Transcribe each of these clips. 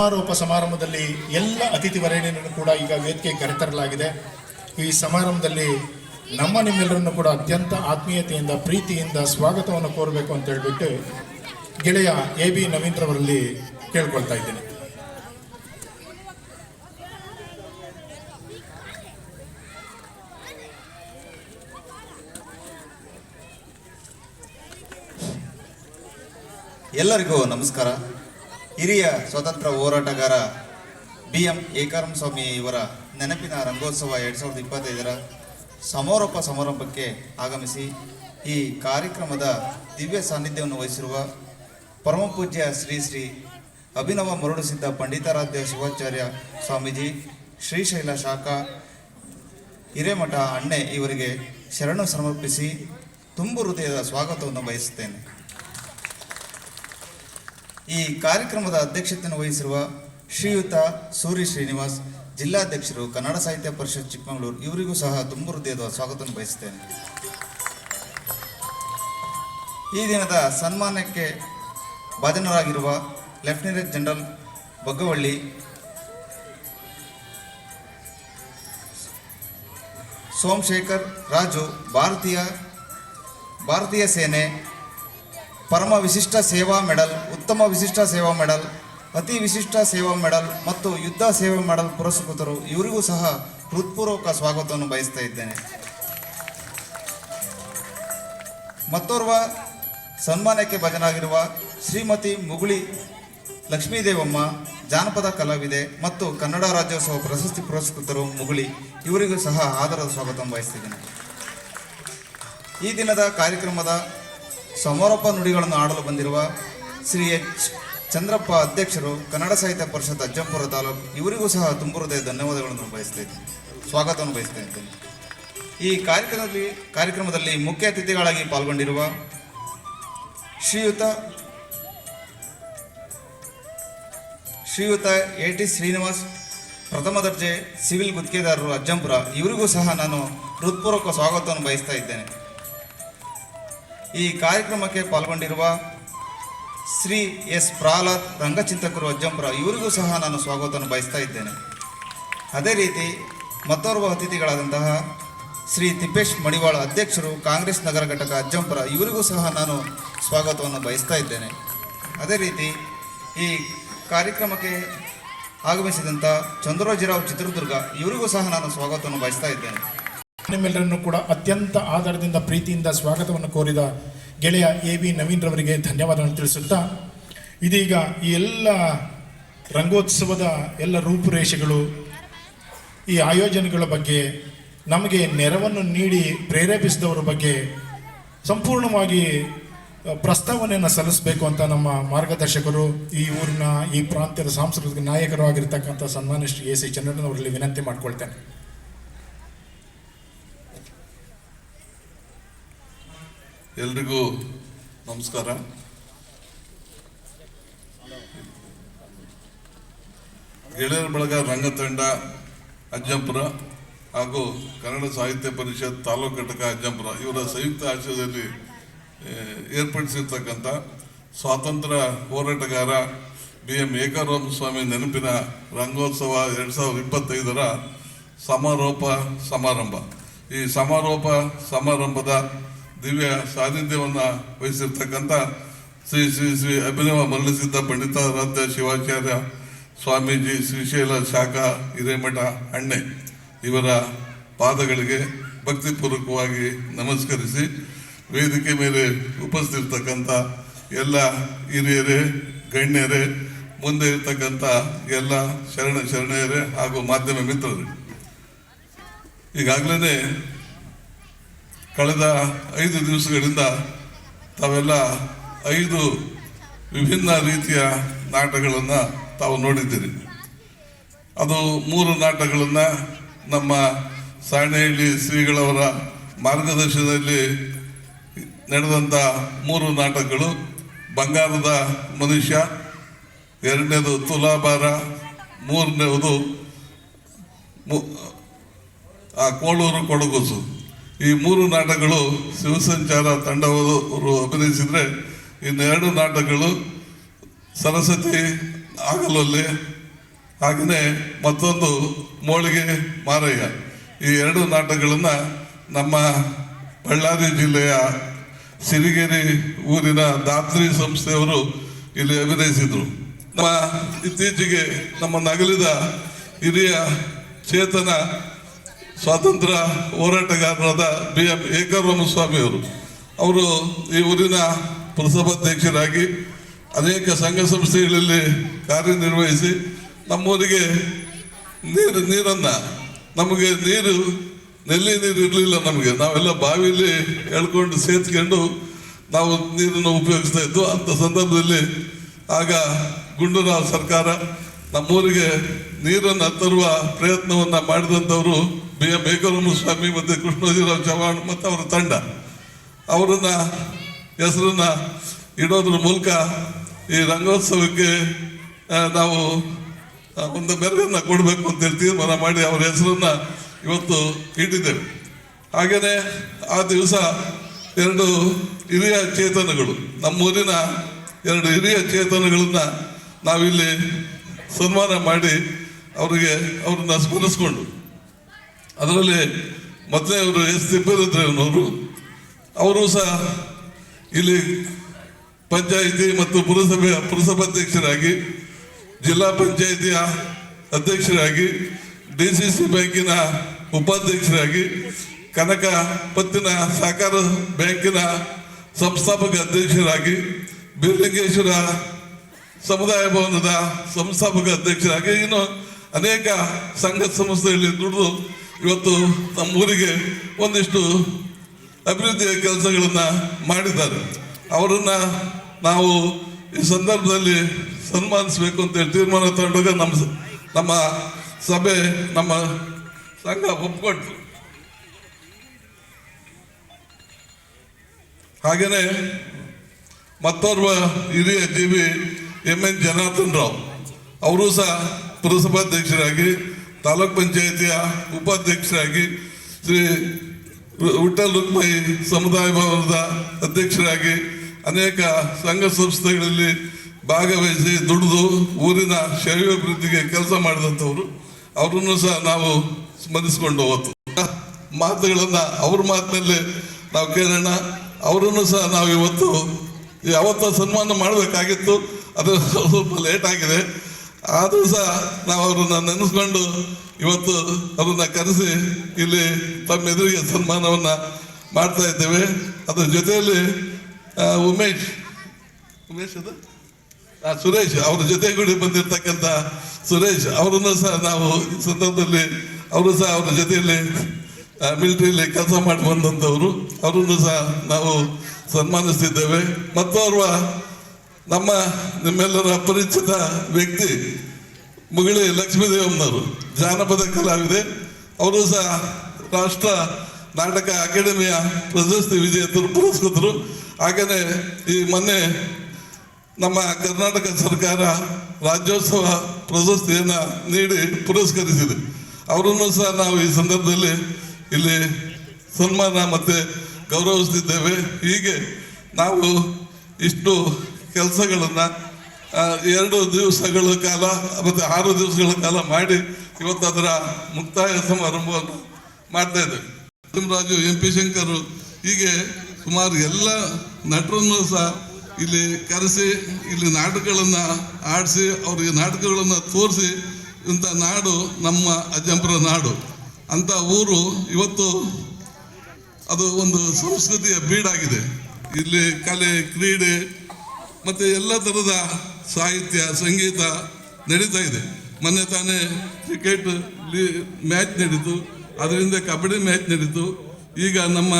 ಸಮಾರೋಪ ಸಮಾರಂಭದಲ್ಲಿ ಎಲ್ಲ ಅತಿಥಿ ವರೇಣ್ಯರನ್ನು ಕೂಡ ಈಗ ವೇದಿಕೆ ಕರೆತರಲಾಗಿದೆ. ಈ ಸಮಾರಂಭದಲ್ಲಿ ನಮ್ಮ ನಿಮ್ಮೆಲ್ಲರನ್ನು ಕೂಡ ಅತ್ಯಂತ ಆತ್ಮೀಯತೆಯಿಂದ, ಪ್ರೀತಿಯಿಂದ ಸ್ವಾಗತವನ್ನು ಕೋರಬೇಕು ಅಂತ ಹೇಳಿಬಿಟ್ಟು ಗೆಳೆಯ ಎ ಬಿ ನವೀನ್ರವರಲ್ಲಿ ಕೇಳ್ಕೊಳ್ತಾ ಇದ್ದೇನೆ. ಎಲ್ಲರಿಗೂ ನಮಸ್ಕಾರ. ಹಿರಿಯ ಸ್ವತಂತ್ರ ಹೋರಾಟಗಾರ ಬಿ ಎಂ ಏಕಾರಂ ಸ್ವಾಮಿ ಇವರ ನೆನಪಿನ ರಂಗೋತ್ಸವ ಎರಡು ಸಾವಿರದ ಇಪ್ಪತ್ತೈದರ ಸಮಾರೋಪ ಸಮಾರಂಭಕ್ಕೆ ಆಗಮಿಸಿ ಈ ಕಾರ್ಯಕ್ರಮದ ದಿವ್ಯ ಸಾನ್ನಿಧ್ಯವನ್ನು ವಹಿಸಿರುವ ಪರಮ ಪೂಜ್ಯ ಶ್ರೀ ಶ್ರೀ ಅಭಿನವ ಮರುಳುಸಿದ್ಧ ಪಂಡಿತಾರಾಧ್ಯ ಶಿವಾಚಾರ್ಯ ಸ್ವಾಮೀಜಿ ಶ್ರೀಶೈಲ ಶಾಖಾ, ಹಿರೇಮಠ ಅಣ್ಣೆ ಇವರಿಗೆ ಶರಣು ಸಮರ್ಪಿಸಿ ತುಂಬು ಹೃದಯದ ಸ್ವಾಗತವನ್ನು ಬಯಸುತ್ತೇನೆ. ಈ ಕಾರ್ಯಕ್ರಮದ ಅಧ್ಯಕ್ಷತೆಯನ್ನು ವಹಿಸಿರುವ ಶ್ರೀಯುತ ಸೂರಿ ಶ್ರೀನಿವಾಸ್, ಜಿಲ್ಲಾಧ್ಯಕ್ಷರು ಕನ್ನಡ ಸಾಹಿತ್ಯ ಪರಿಷತ್ ಚಿಕ್ಕಮಗಳೂರು, ಇವರಿಗೂ ಸಹ ತುಂಬ ಹೃದಯದ ಸ್ವಾಗತವನ್ನು ಬಯಸುತ್ತೇನೆ. ಈ ದಿನದ ಸನ್ಮಾನಕ್ಕೆ ಭಾಜನರಾಗಿರುವ ಲೆಫ್ಟಿನೆಂಟ್ ಜನರಲ್ ಬಗ್ಗವಳ್ಳಿ, ಸೋಮಶೇಖರ್ ರಾಜು, ಭಾರತೀಯ ಭಾರತೀಯ ಸೇನೆ ಪರಮ ವಿಶಿಷ್ಟ ಸೇವಾ ಮೆಡಲ್, ಉತ್ತಮ ವಿಶಿಷ್ಟ ಸೇವಾ ಮೆಡಲ್, ಅತಿ ವಿಶಿಷ್ಟ ಸೇವಾ ಮೆಡಲ್ ಮತ್ತು ಯುದ್ಧ ಸೇವಾ ಮೆಡಲ್ ಪುರಸ್ಕೃತರು, ಇವರಿಗೂ ಸಹ ಹೃತ್ಪೂರ್ವಕ ಸ್ವಾಗತವನ್ನು ಬಯಸ್ತಾ ಇದ್ದೇನೆ. ಮತ್ತೋರ್ವ ಸನ್ಮಾನಕ್ಕೆ ಭಜನಾಗಿರುವ ಶ್ರೀಮತಿ ಮುಗುಳಿ ಲಕ್ಷ್ಮೀದೇವಮ್ಮ, ಜಾನಪದ ಕಲಾವಿದೆ ಮತ್ತು ಕನ್ನಡ ರಾಜ್ಯೋತ್ಸವ ಪ್ರಶಸ್ತಿ ಪುರಸ್ಕೃತರು ಮುಗುಳಿ, ಇವರಿಗೂ ಸಹ ಆಧಾರದ ಸ್ವಾಗತವನ್ನು ಬಯಸ್ತಿದ್ದೇನೆ. ಈ ದಿನದ ಕಾರ್ಯಕ್ರಮದ ಸಮಾರೋಪ ನುಡಿಗಳನ್ನು ಆಡಲು ಬಂದಿರುವ ಶ್ರೀ ಎಚ್ ಚಂದ್ರಪ್ಪ ಅಧ್ಯಕ್ಷರು ಕನ್ನಡ ಸಾಹಿತ್ಯ ಪರಿಷತ್ ಅಜ್ಜಂಪುರ ತಾಲೂಕು ಇವರಿಗೂ ಸಹ ತುಂಬ ಹೃದಯ ಧನ್ಯವಾದಗಳನ್ನು ಬಯಸ್ತಾ ಇದ್ದೇನೆ. ಸ್ವಾಗತವನ್ನು ಬಯಸ್ತಾ ಇದ್ದೇನೆ. ಈ ಕಾರ್ಯಕ್ರಮದಲ್ಲಿ ಕಾರ್ಯಕ್ರಮದಲ್ಲಿ ಮುಖ್ಯ ಅತಿಥಿಗಳಾಗಿ ಪಾಲ್ಗೊಂಡಿರುವ ಶ್ರೀಯುತ ಶ್ರೀಯುತ ಎ ಟಿ ಶ್ರೀನಿವಾಸ್, ಪ್ರಥಮ ದರ್ಜೆ ಸಿವಿಲ್ ಗುತ್ತಿಗೆದಾರರು ಅಜ್ಜಂಪುರ, ಇವರಿಗೂ ಸಹ ನಾನು ಹೃತ್ಪೂರ್ವಕ ಸ್ವಾಗತವನ್ನು ಬಯಸ್ತಾ ಇದ್ದೇನೆ. ಈ ಕಾರ್ಯಕ್ರಮಕ್ಕೆ ಪಾಲ್ಗೊಂಡಿರುವ ಶ್ರೀ ಎಸ್. ಪ್ರಹ್ಲಾದ್ ರಂಗಚಿಂತಕರು ಅಜ್ಜಂಪುರ, ಇವರಿಗೂ ಸಹ ನಾನು ಸ್ವಾಗತವನ್ನು ಬಯಸ್ತಾ ಇದ್ದೇನೆ. ಅದೇ ರೀತಿ ಮತ್ತೋರ್ವ ಅತಿಥಿಗಳಾದಂತಹ ಶ್ರೀ ತಿಪ್ಪೇಶ್ ಮಡಿವಾಳ ಅಧ್ಯಕ್ಷರು, ಕಾಂಗ್ರೆಸ್ ನಗರ ಘಟಕ ಅಜ್ಜಂಪುರ, ಇವರಿಗೂ ಸಹ ನಾನು ಸ್ವಾಗತವನ್ನು ಬಯಸ್ತಾ ಇದ್ದೇನೆ. ಅದೇ ರೀತಿ ಈ ಕಾರ್ಯಕ್ರಮಕ್ಕೆ ಆಗಮಿಸಿದಂಥ ಚಂದ್ರೋಜಿರಾವ್ ಚಿತ್ರದುರ್ಗ, ಇವರಿಗೂ ಸಹ ನಾನು ಸ್ವಾಗತವನ್ನು ಬಯಸ್ತಾ ಇದ್ದೇನೆ. ನಿಮ್ಮೆಲ್ಲರನ್ನು ಕೂಡ ಅತ್ಯಂತ ಆಧಾರದಿಂದ ಪ್ರೀತಿಯಿಂದ, ಸ್ವಾಗತವನ್ನು ಕೋರಿದ ಗೆಳೆಯ ಎ ನವೀನ್ ರವರಿಗೆ ಧನ್ಯವಾದಗಳನ್ನು ತಿಳಿಸುತ್ತಾ, ಇದೀಗ ಈ ಎಲ್ಲ ರಂಗೋತ್ಸವದ ಎಲ್ಲ ರೂಪುರೇಷೆಗಳು, ಈ ಆಯೋಜನೆಗಳ ಬಗ್ಗೆ ನಮಗೆ ನೆರವನ್ನು ನೀಡಿ ಪ್ರೇರೇಪಿಸಿದವರ ಬಗ್ಗೆ ಸಂಪೂರ್ಣವಾಗಿ ಪ್ರಸ್ತಾವನೆಯನ್ನು ಸಲ್ಲಿಸಬೇಕು ಅಂತ ನಮ್ಮ ಮಾರ್ಗದರ್ಶಕರು, ಈ ಊರಿನ, ಈ ಪ್ರಾಂತ್ಯದ ಸಾಂಸ್ಕೃತಿಕ ನಾಯಕರು ಆಗಿರ್ತಕ್ಕಂಥ ಸನ್ಮಾನ್ಯ ಶ್ರೀ ಎ ಸಿ ಚಂದ್ರನವರಲ್ಲಿ ವಿನಂತಿ ಮಾಡ್ಕೊಳ್ತೇನೆ. ಎಲ್ರಿಗೂ ನಮಸ್ಕಾರ. ಗೆಳೆಯರ ಬಳಗ ರಂಗತಂಡ ಅಜ್ಜಂಪುರ ಹಾಗೂ ಕನ್ನಡ ಸಾಹಿತ್ಯ ಪರಿಷತ್ ತಾಲೂಕು ಘಟಕ ಅಜ್ಜಂಪುರ ಇವರ ಸಂಯುಕ್ತ ಆಶ್ರಯದಲ್ಲಿ ಏರ್ಪಡಿಸಿರ್ತಕ್ಕಂಥ ಸ್ವಾತಂತ್ರ್ಯ ಹೋರಾಟಗಾರ ಬಿ ಎಂ ಏಕಾರಾಮ ಸ್ವಾಮಿ ನೆನಪಿನ ರಂಗೋತ್ಸವ ಎರಡು ಸಾವಿರದ ಇಪ್ಪತ್ತೈದರ ಸಮಾರೋಪ ಸಮಾರಂಭ. ಈ ಸಮಾರೋಪ ಸಮಾರಂಭದ ದಿವ್ಯ ಸಾನ್ನಿಧ್ಯವನ್ನು ವಹಿಸಿರ್ತಕ್ಕಂಥ ಶ್ರೀ ಶ್ರೀ ಶ್ರೀ ಅಭಿನವ ಮರಳಿಸಿದ್ದ ಪಂಡಿತಾರಾಧ್ಯ ಶಿವಾಚಾರ್ಯ ಸ್ವಾಮೀಜಿ ಶ್ರೀಶೈಲ ಶಾಖಾ ಹಿರೇಮಠ ಅಣ್ಣೆ ಇವರ ಪಾದಗಳಿಗೆ ಭಕ್ತಿಪೂರ್ವಕವಾಗಿ ನಮಸ್ಕರಿಸಿ ವೇದಿಕೆ ಮೇಲೆ ಉಪಸ್ಥಿರ್ತಕ್ಕಂಥ ಎಲ್ಲ ಹಿರಿಯರೇ, ಗಣ್ಯರೇ, ಮುಂದೆ ಇರ್ತಕ್ಕಂಥ ಎಲ್ಲ ಶರಣ ಶರಣೆಯರೇ ಹಾಗೂ ಮಾಧ್ಯಮ ಮಿತ್ರರು. ಈಗಾಗಲೇ ಕಳೆದ ಐದು ದಿವಸಗಳಿಂದ ತಾವೆಲ್ಲ ಐದು ವಿಭಿನ್ನ ರೀತಿಯ ನಾಟಕಗಳನ್ನು ತಾವು ನೋಡಿದ್ದೀರಿ. ಅದು ಮೂರು ನಾಟಕಗಳನ್ನು ನಮ್ಮ ಸಾಣೆಹಳ್ಳಿ ಶ್ರೀಗಳವರ ಮಾರ್ಗದರ್ಶನದಲ್ಲಿ ನಡೆದಂಥ ಮೂರು ನಾಟಕಗಳು, ಬಂಗಾರದ ಮನುಷ್ಯ, ಎರಡನೇದು ತುಲಾಭಾರ, ಮೂರನೇದು ಆ ಕೋಳೂರು ಕೊಡಗುಸು. ಈ ಮೂರು ನಾಟಕಗಳು ಶಿವಸಂಚಾರ ತಂಡವರು ಅಭಿನಯಿಸಿದರೆ ಇನ್ನೆರಡು ನಾಟಕಗಳು ಸರಸ್ವತಿ ಆಗಲಲ್ಲಿ ಹಾಗೆಯೇ ಮತ್ತೊಂದು ಮೋಳಿಗೆ ಮಾರಯ್ಯ. ಈ ಎರಡು ನಾಟಕಗಳನ್ನು ನಮ್ಮ ಬಳ್ಳಾರಿ ಜಿಲ್ಲೆಯ ಸಿರಿಗೆರೆ ಊರಿನ ದಾತ್ರಿ ಸಂಸ್ಥೆಯವರು ಇಲ್ಲಿ ಅಭಿನಯಿಸಿದರು. ನಮ್ಮ ಇತ್ತೀಚೆಗೆ ನಮ್ಮ ನಗಲಿದ ಹಿರಿಯ ಚೇತನ ಸ್ವಾತಂತ್ರ್ಯ ಹೋರಾಟಗಾರರಾದ ಬಿ ಎಂ ಏಕರಾಮ ಸ್ವಾಮಿಯವರು ಅವರು ಈ ಊರಿನ ಪುರಸಭಾಧ್ಯಕ್ಷರಾಗಿ ಅನೇಕ ಸಂಘ ಸಂಸ್ಥೆಗಳಲ್ಲಿ ಕಾರ್ಯನಿರ್ವಹಿಸಿ ನಮ್ಮೂರಿಗೆ ನೀರು, ನೀರನ್ನು, ನಮಗೆ ನೀರು, ನೆಲ್ಲಿ ನೀರು ಇರಲಿಲ್ಲ ನಮಗೆ. ನಾವೆಲ್ಲ ಬಾವಿಯಲ್ಲಿ ಎಳ್ಕೊಂಡು ಸೇದ್ಕೊಂಡು ನಾವು ನೀರನ್ನು ಉಪಯೋಗಿಸ್ತಾ ಇದ್ದು ಅಂಥ ಸಂದರ್ಭದಲ್ಲಿ ಆಗ ಗುಂಡೂರಾವ್ ಸರ್ಕಾರ ನಮ್ಮೂರಿಗೆ ನೀರನ್ನು ತರುವ ಪ್ರಯತ್ನವನ್ನು ಮಾಡಿದಂಥವರು ಬಿ ಎ ಸ್ವಾಮಿ ಮತ್ತು ಕೃಷ್ಣೋಜಿರಾವ್ ಚವಾಣ್ ಮತ್ತು ಅವರ ತಂಡ. ಅವರನ್ನ, ಹೆಸರನ್ನ ಇಡೋದ್ರ ಮೂಲಕ ಈ ರಂಗೋತ್ಸವಕ್ಕೆ ನಾವು ಒಂದು ಮೆರುಗನ್ನ ಕೊಡಬೇಕು ಅಂತೇಳಿ ತೀರ್ಮಾನ ಮಾಡಿ ಅವರ ಹೆಸರನ್ನ ಇವತ್ತು ಇಟ್ಟಿದ್ದೇವೆ. ಹಾಗೆಯೇ ಆ ದಿವಸ ಎರಡು ಹಿರಿಯ ಚೇತನಗಳು, ನಮ್ಮೂರಿನ ಎರಡು ಹಿರಿಯ ಚೇತನಗಳನ್ನ ನಾವಿಲ್ಲಿ ಸನ್ಮಾನ ಮಾಡಿ ಅವರಿಗೆ ಅವ್ರನ್ನ ಸ್ಮರಿಸ್ಕೊಂಡು. ಅದರಲ್ಲಿ ಮೊದಲೇ ಅವರು ಎಸ್ ತಿಪ್ಪೇರುದ್ರಯ್ಯನವರು ಅವರು ಸಹ ಇಲ್ಲಿ ಪಂಚಾಯಿತಿ ಮತ್ತು ಪುರಸಭೆಯ ಪುರಸಭಾಧ್ಯಕ್ಷರಾಗಿ ಜಿಲ್ಲಾ ಪಂಚಾಯಿತಿಯ ಅಧ್ಯಕ್ಷರಾಗಿ ಡಿ ಸಿ ಸಿ ಬ್ಯಾಂಕಿನ ಉಪಾಧ್ಯಕ್ಷರಾಗಿ, ಕನಕ ಪತ್ತಿನ ಸಹಕಾರ ಬ್ಯಾಂಕಿನ ಸಂಸ್ಥಾಪಕ ಅಧ್ಯಕ್ಷರಾಗಿ, ಬೀರ್ಲಿಂಗೇಶ್ವರ ಸಮುದಾಯ ಭವನದ ಸಂಸ್ಥಾಪಕ ಅಧ್ಯಕ್ಷರಾಗಿ ಇನ್ನು ಅನೇಕ ಸಂಘ ಸಂಸ್ಥೆಯಲ್ಲಿ ದುಡಿದು ಇವತ್ತು ನಮ್ಮೂರಿಗೆ ಒಂದಿಷ್ಟು ಅಭಿವೃದ್ಧಿಯ ಕೆಲಸಗಳನ್ನು ಮಾಡಿದ್ದಾರೆ. ಅವರನ್ನು ನಾವು ಈ ಸಂದರ್ಭದಲ್ಲಿ ಸನ್ಮಾನಿಸಬೇಕು ಅಂತೇಳಿ ತೀರ್ಮಾನ ತಗೊಂಡಾಗ ನಮ್ಮ ನಮ್ಮ ಸಭೆ, ನಮ್ಮ ಸಂಘ ಒಪ್ಕೊಟ್ರು. ಹಾಗೆಯೇ ಮತ್ತೋರ್ವ ಹಿರಿಯ ಜೀವಿ ಎಂ ಎನ್ ಜನಾರ್ದನ್ ರಾವ್. ಅವರು ಸಹ ಪುರಸಭಾಧ್ಯಕ್ಷರಾಗಿ, ತಾಲೂಕ್ ಪಂಚಾಯಿತಿಯ ಉಪಾಧ್ಯಕ್ಷರಾಗಿ, ಶ್ರೀ ವಿಠಲ್ ರುಕ್ಮಯಿ ಸಮುದಾಯ ಭವನದ ಅಧ್ಯಕ್ಷರಾಗಿ ಅನೇಕ ಸಂಘ ಸಂಸ್ಥೆಗಳಲ್ಲಿ ಭಾಗವಹಿಸಿ ದುಡಿದು ಊರಿನ ಶೈವಾಭಿವೃದ್ಧಿಗೆ ಕೆಲಸ ಮಾಡಿದಂಥವ್ರು. ಅವರನ್ನು ಸಹ ನಾವು ಸ್ಮರಿಸಿಕೊಂಡು ಹೋಗ್ತು ಮಾತುಗಳನ್ನು ಅವ್ರ ಮಾತಿನಲ್ಲಿ ನಾವು ಕೇಳೋಣ. ಅವರನ್ನು ಸಹ ನಾವು ಇವತ್ತು ಯಾವತ್ತ ಸನ್ಮಾನ ಮಾಡಬೇಕಾಗಿತ್ತು. ಅದು ಸ್ವಲ್ಪ ಲೇಟ್ ಆಗಿದೆ. ಆದರೂ ಸಹ ನಾವು ಅವರನ್ನು ನೆನೆಸ್ಕೊಂಡು ಇವತ್ತು ಅವರನ್ನು ಕರೆಸಿ ಇಲ್ಲಿ ತಮ್ಮ ಎದುರಿಗೆ ಸನ್ಮಾನವನ್ನ ಮಾಡ್ತಾ ಇದ್ದೇವೆ. ಅದರ ಜೊತೆಯಲ್ಲಿ ಉಮೇಶ್. ಉಮೇಶ್ ಅದು? ಸುರೇಶ್ ಅವ್ರ ಜೊತೆಗೂಡಿ ಬಂದಿರತಕ್ಕಂಥ ಸುರೇಶ್, ಅವರನ್ನು ಸಹ ನಾವು ಸಂದರ್ಭದಲ್ಲಿ ಅವರು ಸಹ ಅವರ ಜೊತೆಯಲ್ಲಿ ಮಿಲಿಟರಿಯಲ್ಲಿ ಕೆಲಸ ಮಾಡಿ ಬಂದಂಥವರು ಅವರನ್ನು ಸಹ ನಾವು ಸನ್ಮಾನಿಸ್ತಿದ್ದೇವೆ. ಮತ್ತೋರ್ವ ನಮ್ಮ ನಿಮ್ಮೆಲ್ಲರ ಅಪರಿಚಿತ ವ್ಯಕ್ತಿ ಮುಗಿಳಿ ಲಕ್ಷ್ಮೀದೇವಮ್ಮನವರು, ಜಾನಪದ ಕಲಾವಿದೆ. ಅವರು ಸಹ ರಾಷ್ಟ್ರ ನಾಟಕ ಅಕಾಡೆಮಿಯ ಪ್ರಶಸ್ತಿ ವಿಜೇತರು ಪುರಸ್ಕೃತರು. ಹಾಗೆಯೇ ಈ ಮೊನ್ನೆ ನಮ್ಮ ಕರ್ನಾಟಕ ಸರ್ಕಾರ ರಾಜ್ಯೋತ್ಸವ ಪ್ರಶಸ್ತಿಯನ್ನು ನೀಡಿ ಪುರಸ್ಕರಿಸಿದೆ. ಅವರನ್ನು ಸಹ ನಾವು ಈ ಸಂದರ್ಭದಲ್ಲಿ ಇಲ್ಲಿ ಸನ್ಮಾನ ಮತ್ತು ಗೌರವಿಸ್ತಿದ್ದೇವೆ. ಹೀಗೆ ನಾವು ಇಷ್ಟು ಕೆಲಸಗಳನ್ನು ಎರಡು ದಿವಸಗಳ ಕಾಲ ಮತ್ತು ಆರು ದಿವಸಗಳ ಕಾಲ ಮಾಡಿ ಇವತ್ತು ಅದರ ಮುಕ್ತಾಯ ಸಮಾರಂಭವನ್ನು ಮಾಡ್ತಾ ಇದ್ದೇವೆ. ರಾಜು, ಎಂ ಪಿ ಶಂಕರ್ ಹೀಗೆ ಸುಮಾರು ಎಲ್ಲ ನಟರನ್ನು ಸಹ ಇಲ್ಲಿ ಕರೆಸಿ, ಇಲ್ಲಿ ನಾಟಕಗಳನ್ನು ಆಡಿಸಿ, ಅವರಿಗೆ ನಾಟಕಗಳನ್ನು ತೋರಿಸಿ ಇಂಥ ನಾಡು ನಮ್ಮ ಅಜ್ಜಂಪುರ ನಾಡು. ಅಂಥ ಊರು ಇವತ್ತು ಅದು ಒಂದು ಸಂಸ್ಕೃತಿಯ ಬೀಡಾಗಿದೆ. ಇಲ್ಲಿ ಕಲೆ, ಕ್ರೀಡೆ ಮತ್ತು ಎಲ್ಲ ಥರದ ಸಾಹಿತ್ಯ, ಸಂಗೀತ ನಡೀತಾ ಇದೆ. ಮೊನ್ನೆ ತಾನೇ ಕ್ರಿಕೆಟ್ ಮ್ಯಾಚ್ ನಡೀತು. ಅದರಿಂದ ಕಬಡ್ಡಿ ಮ್ಯಾಚ್ ನಡೀತು. ಈಗ ನಮ್ಮ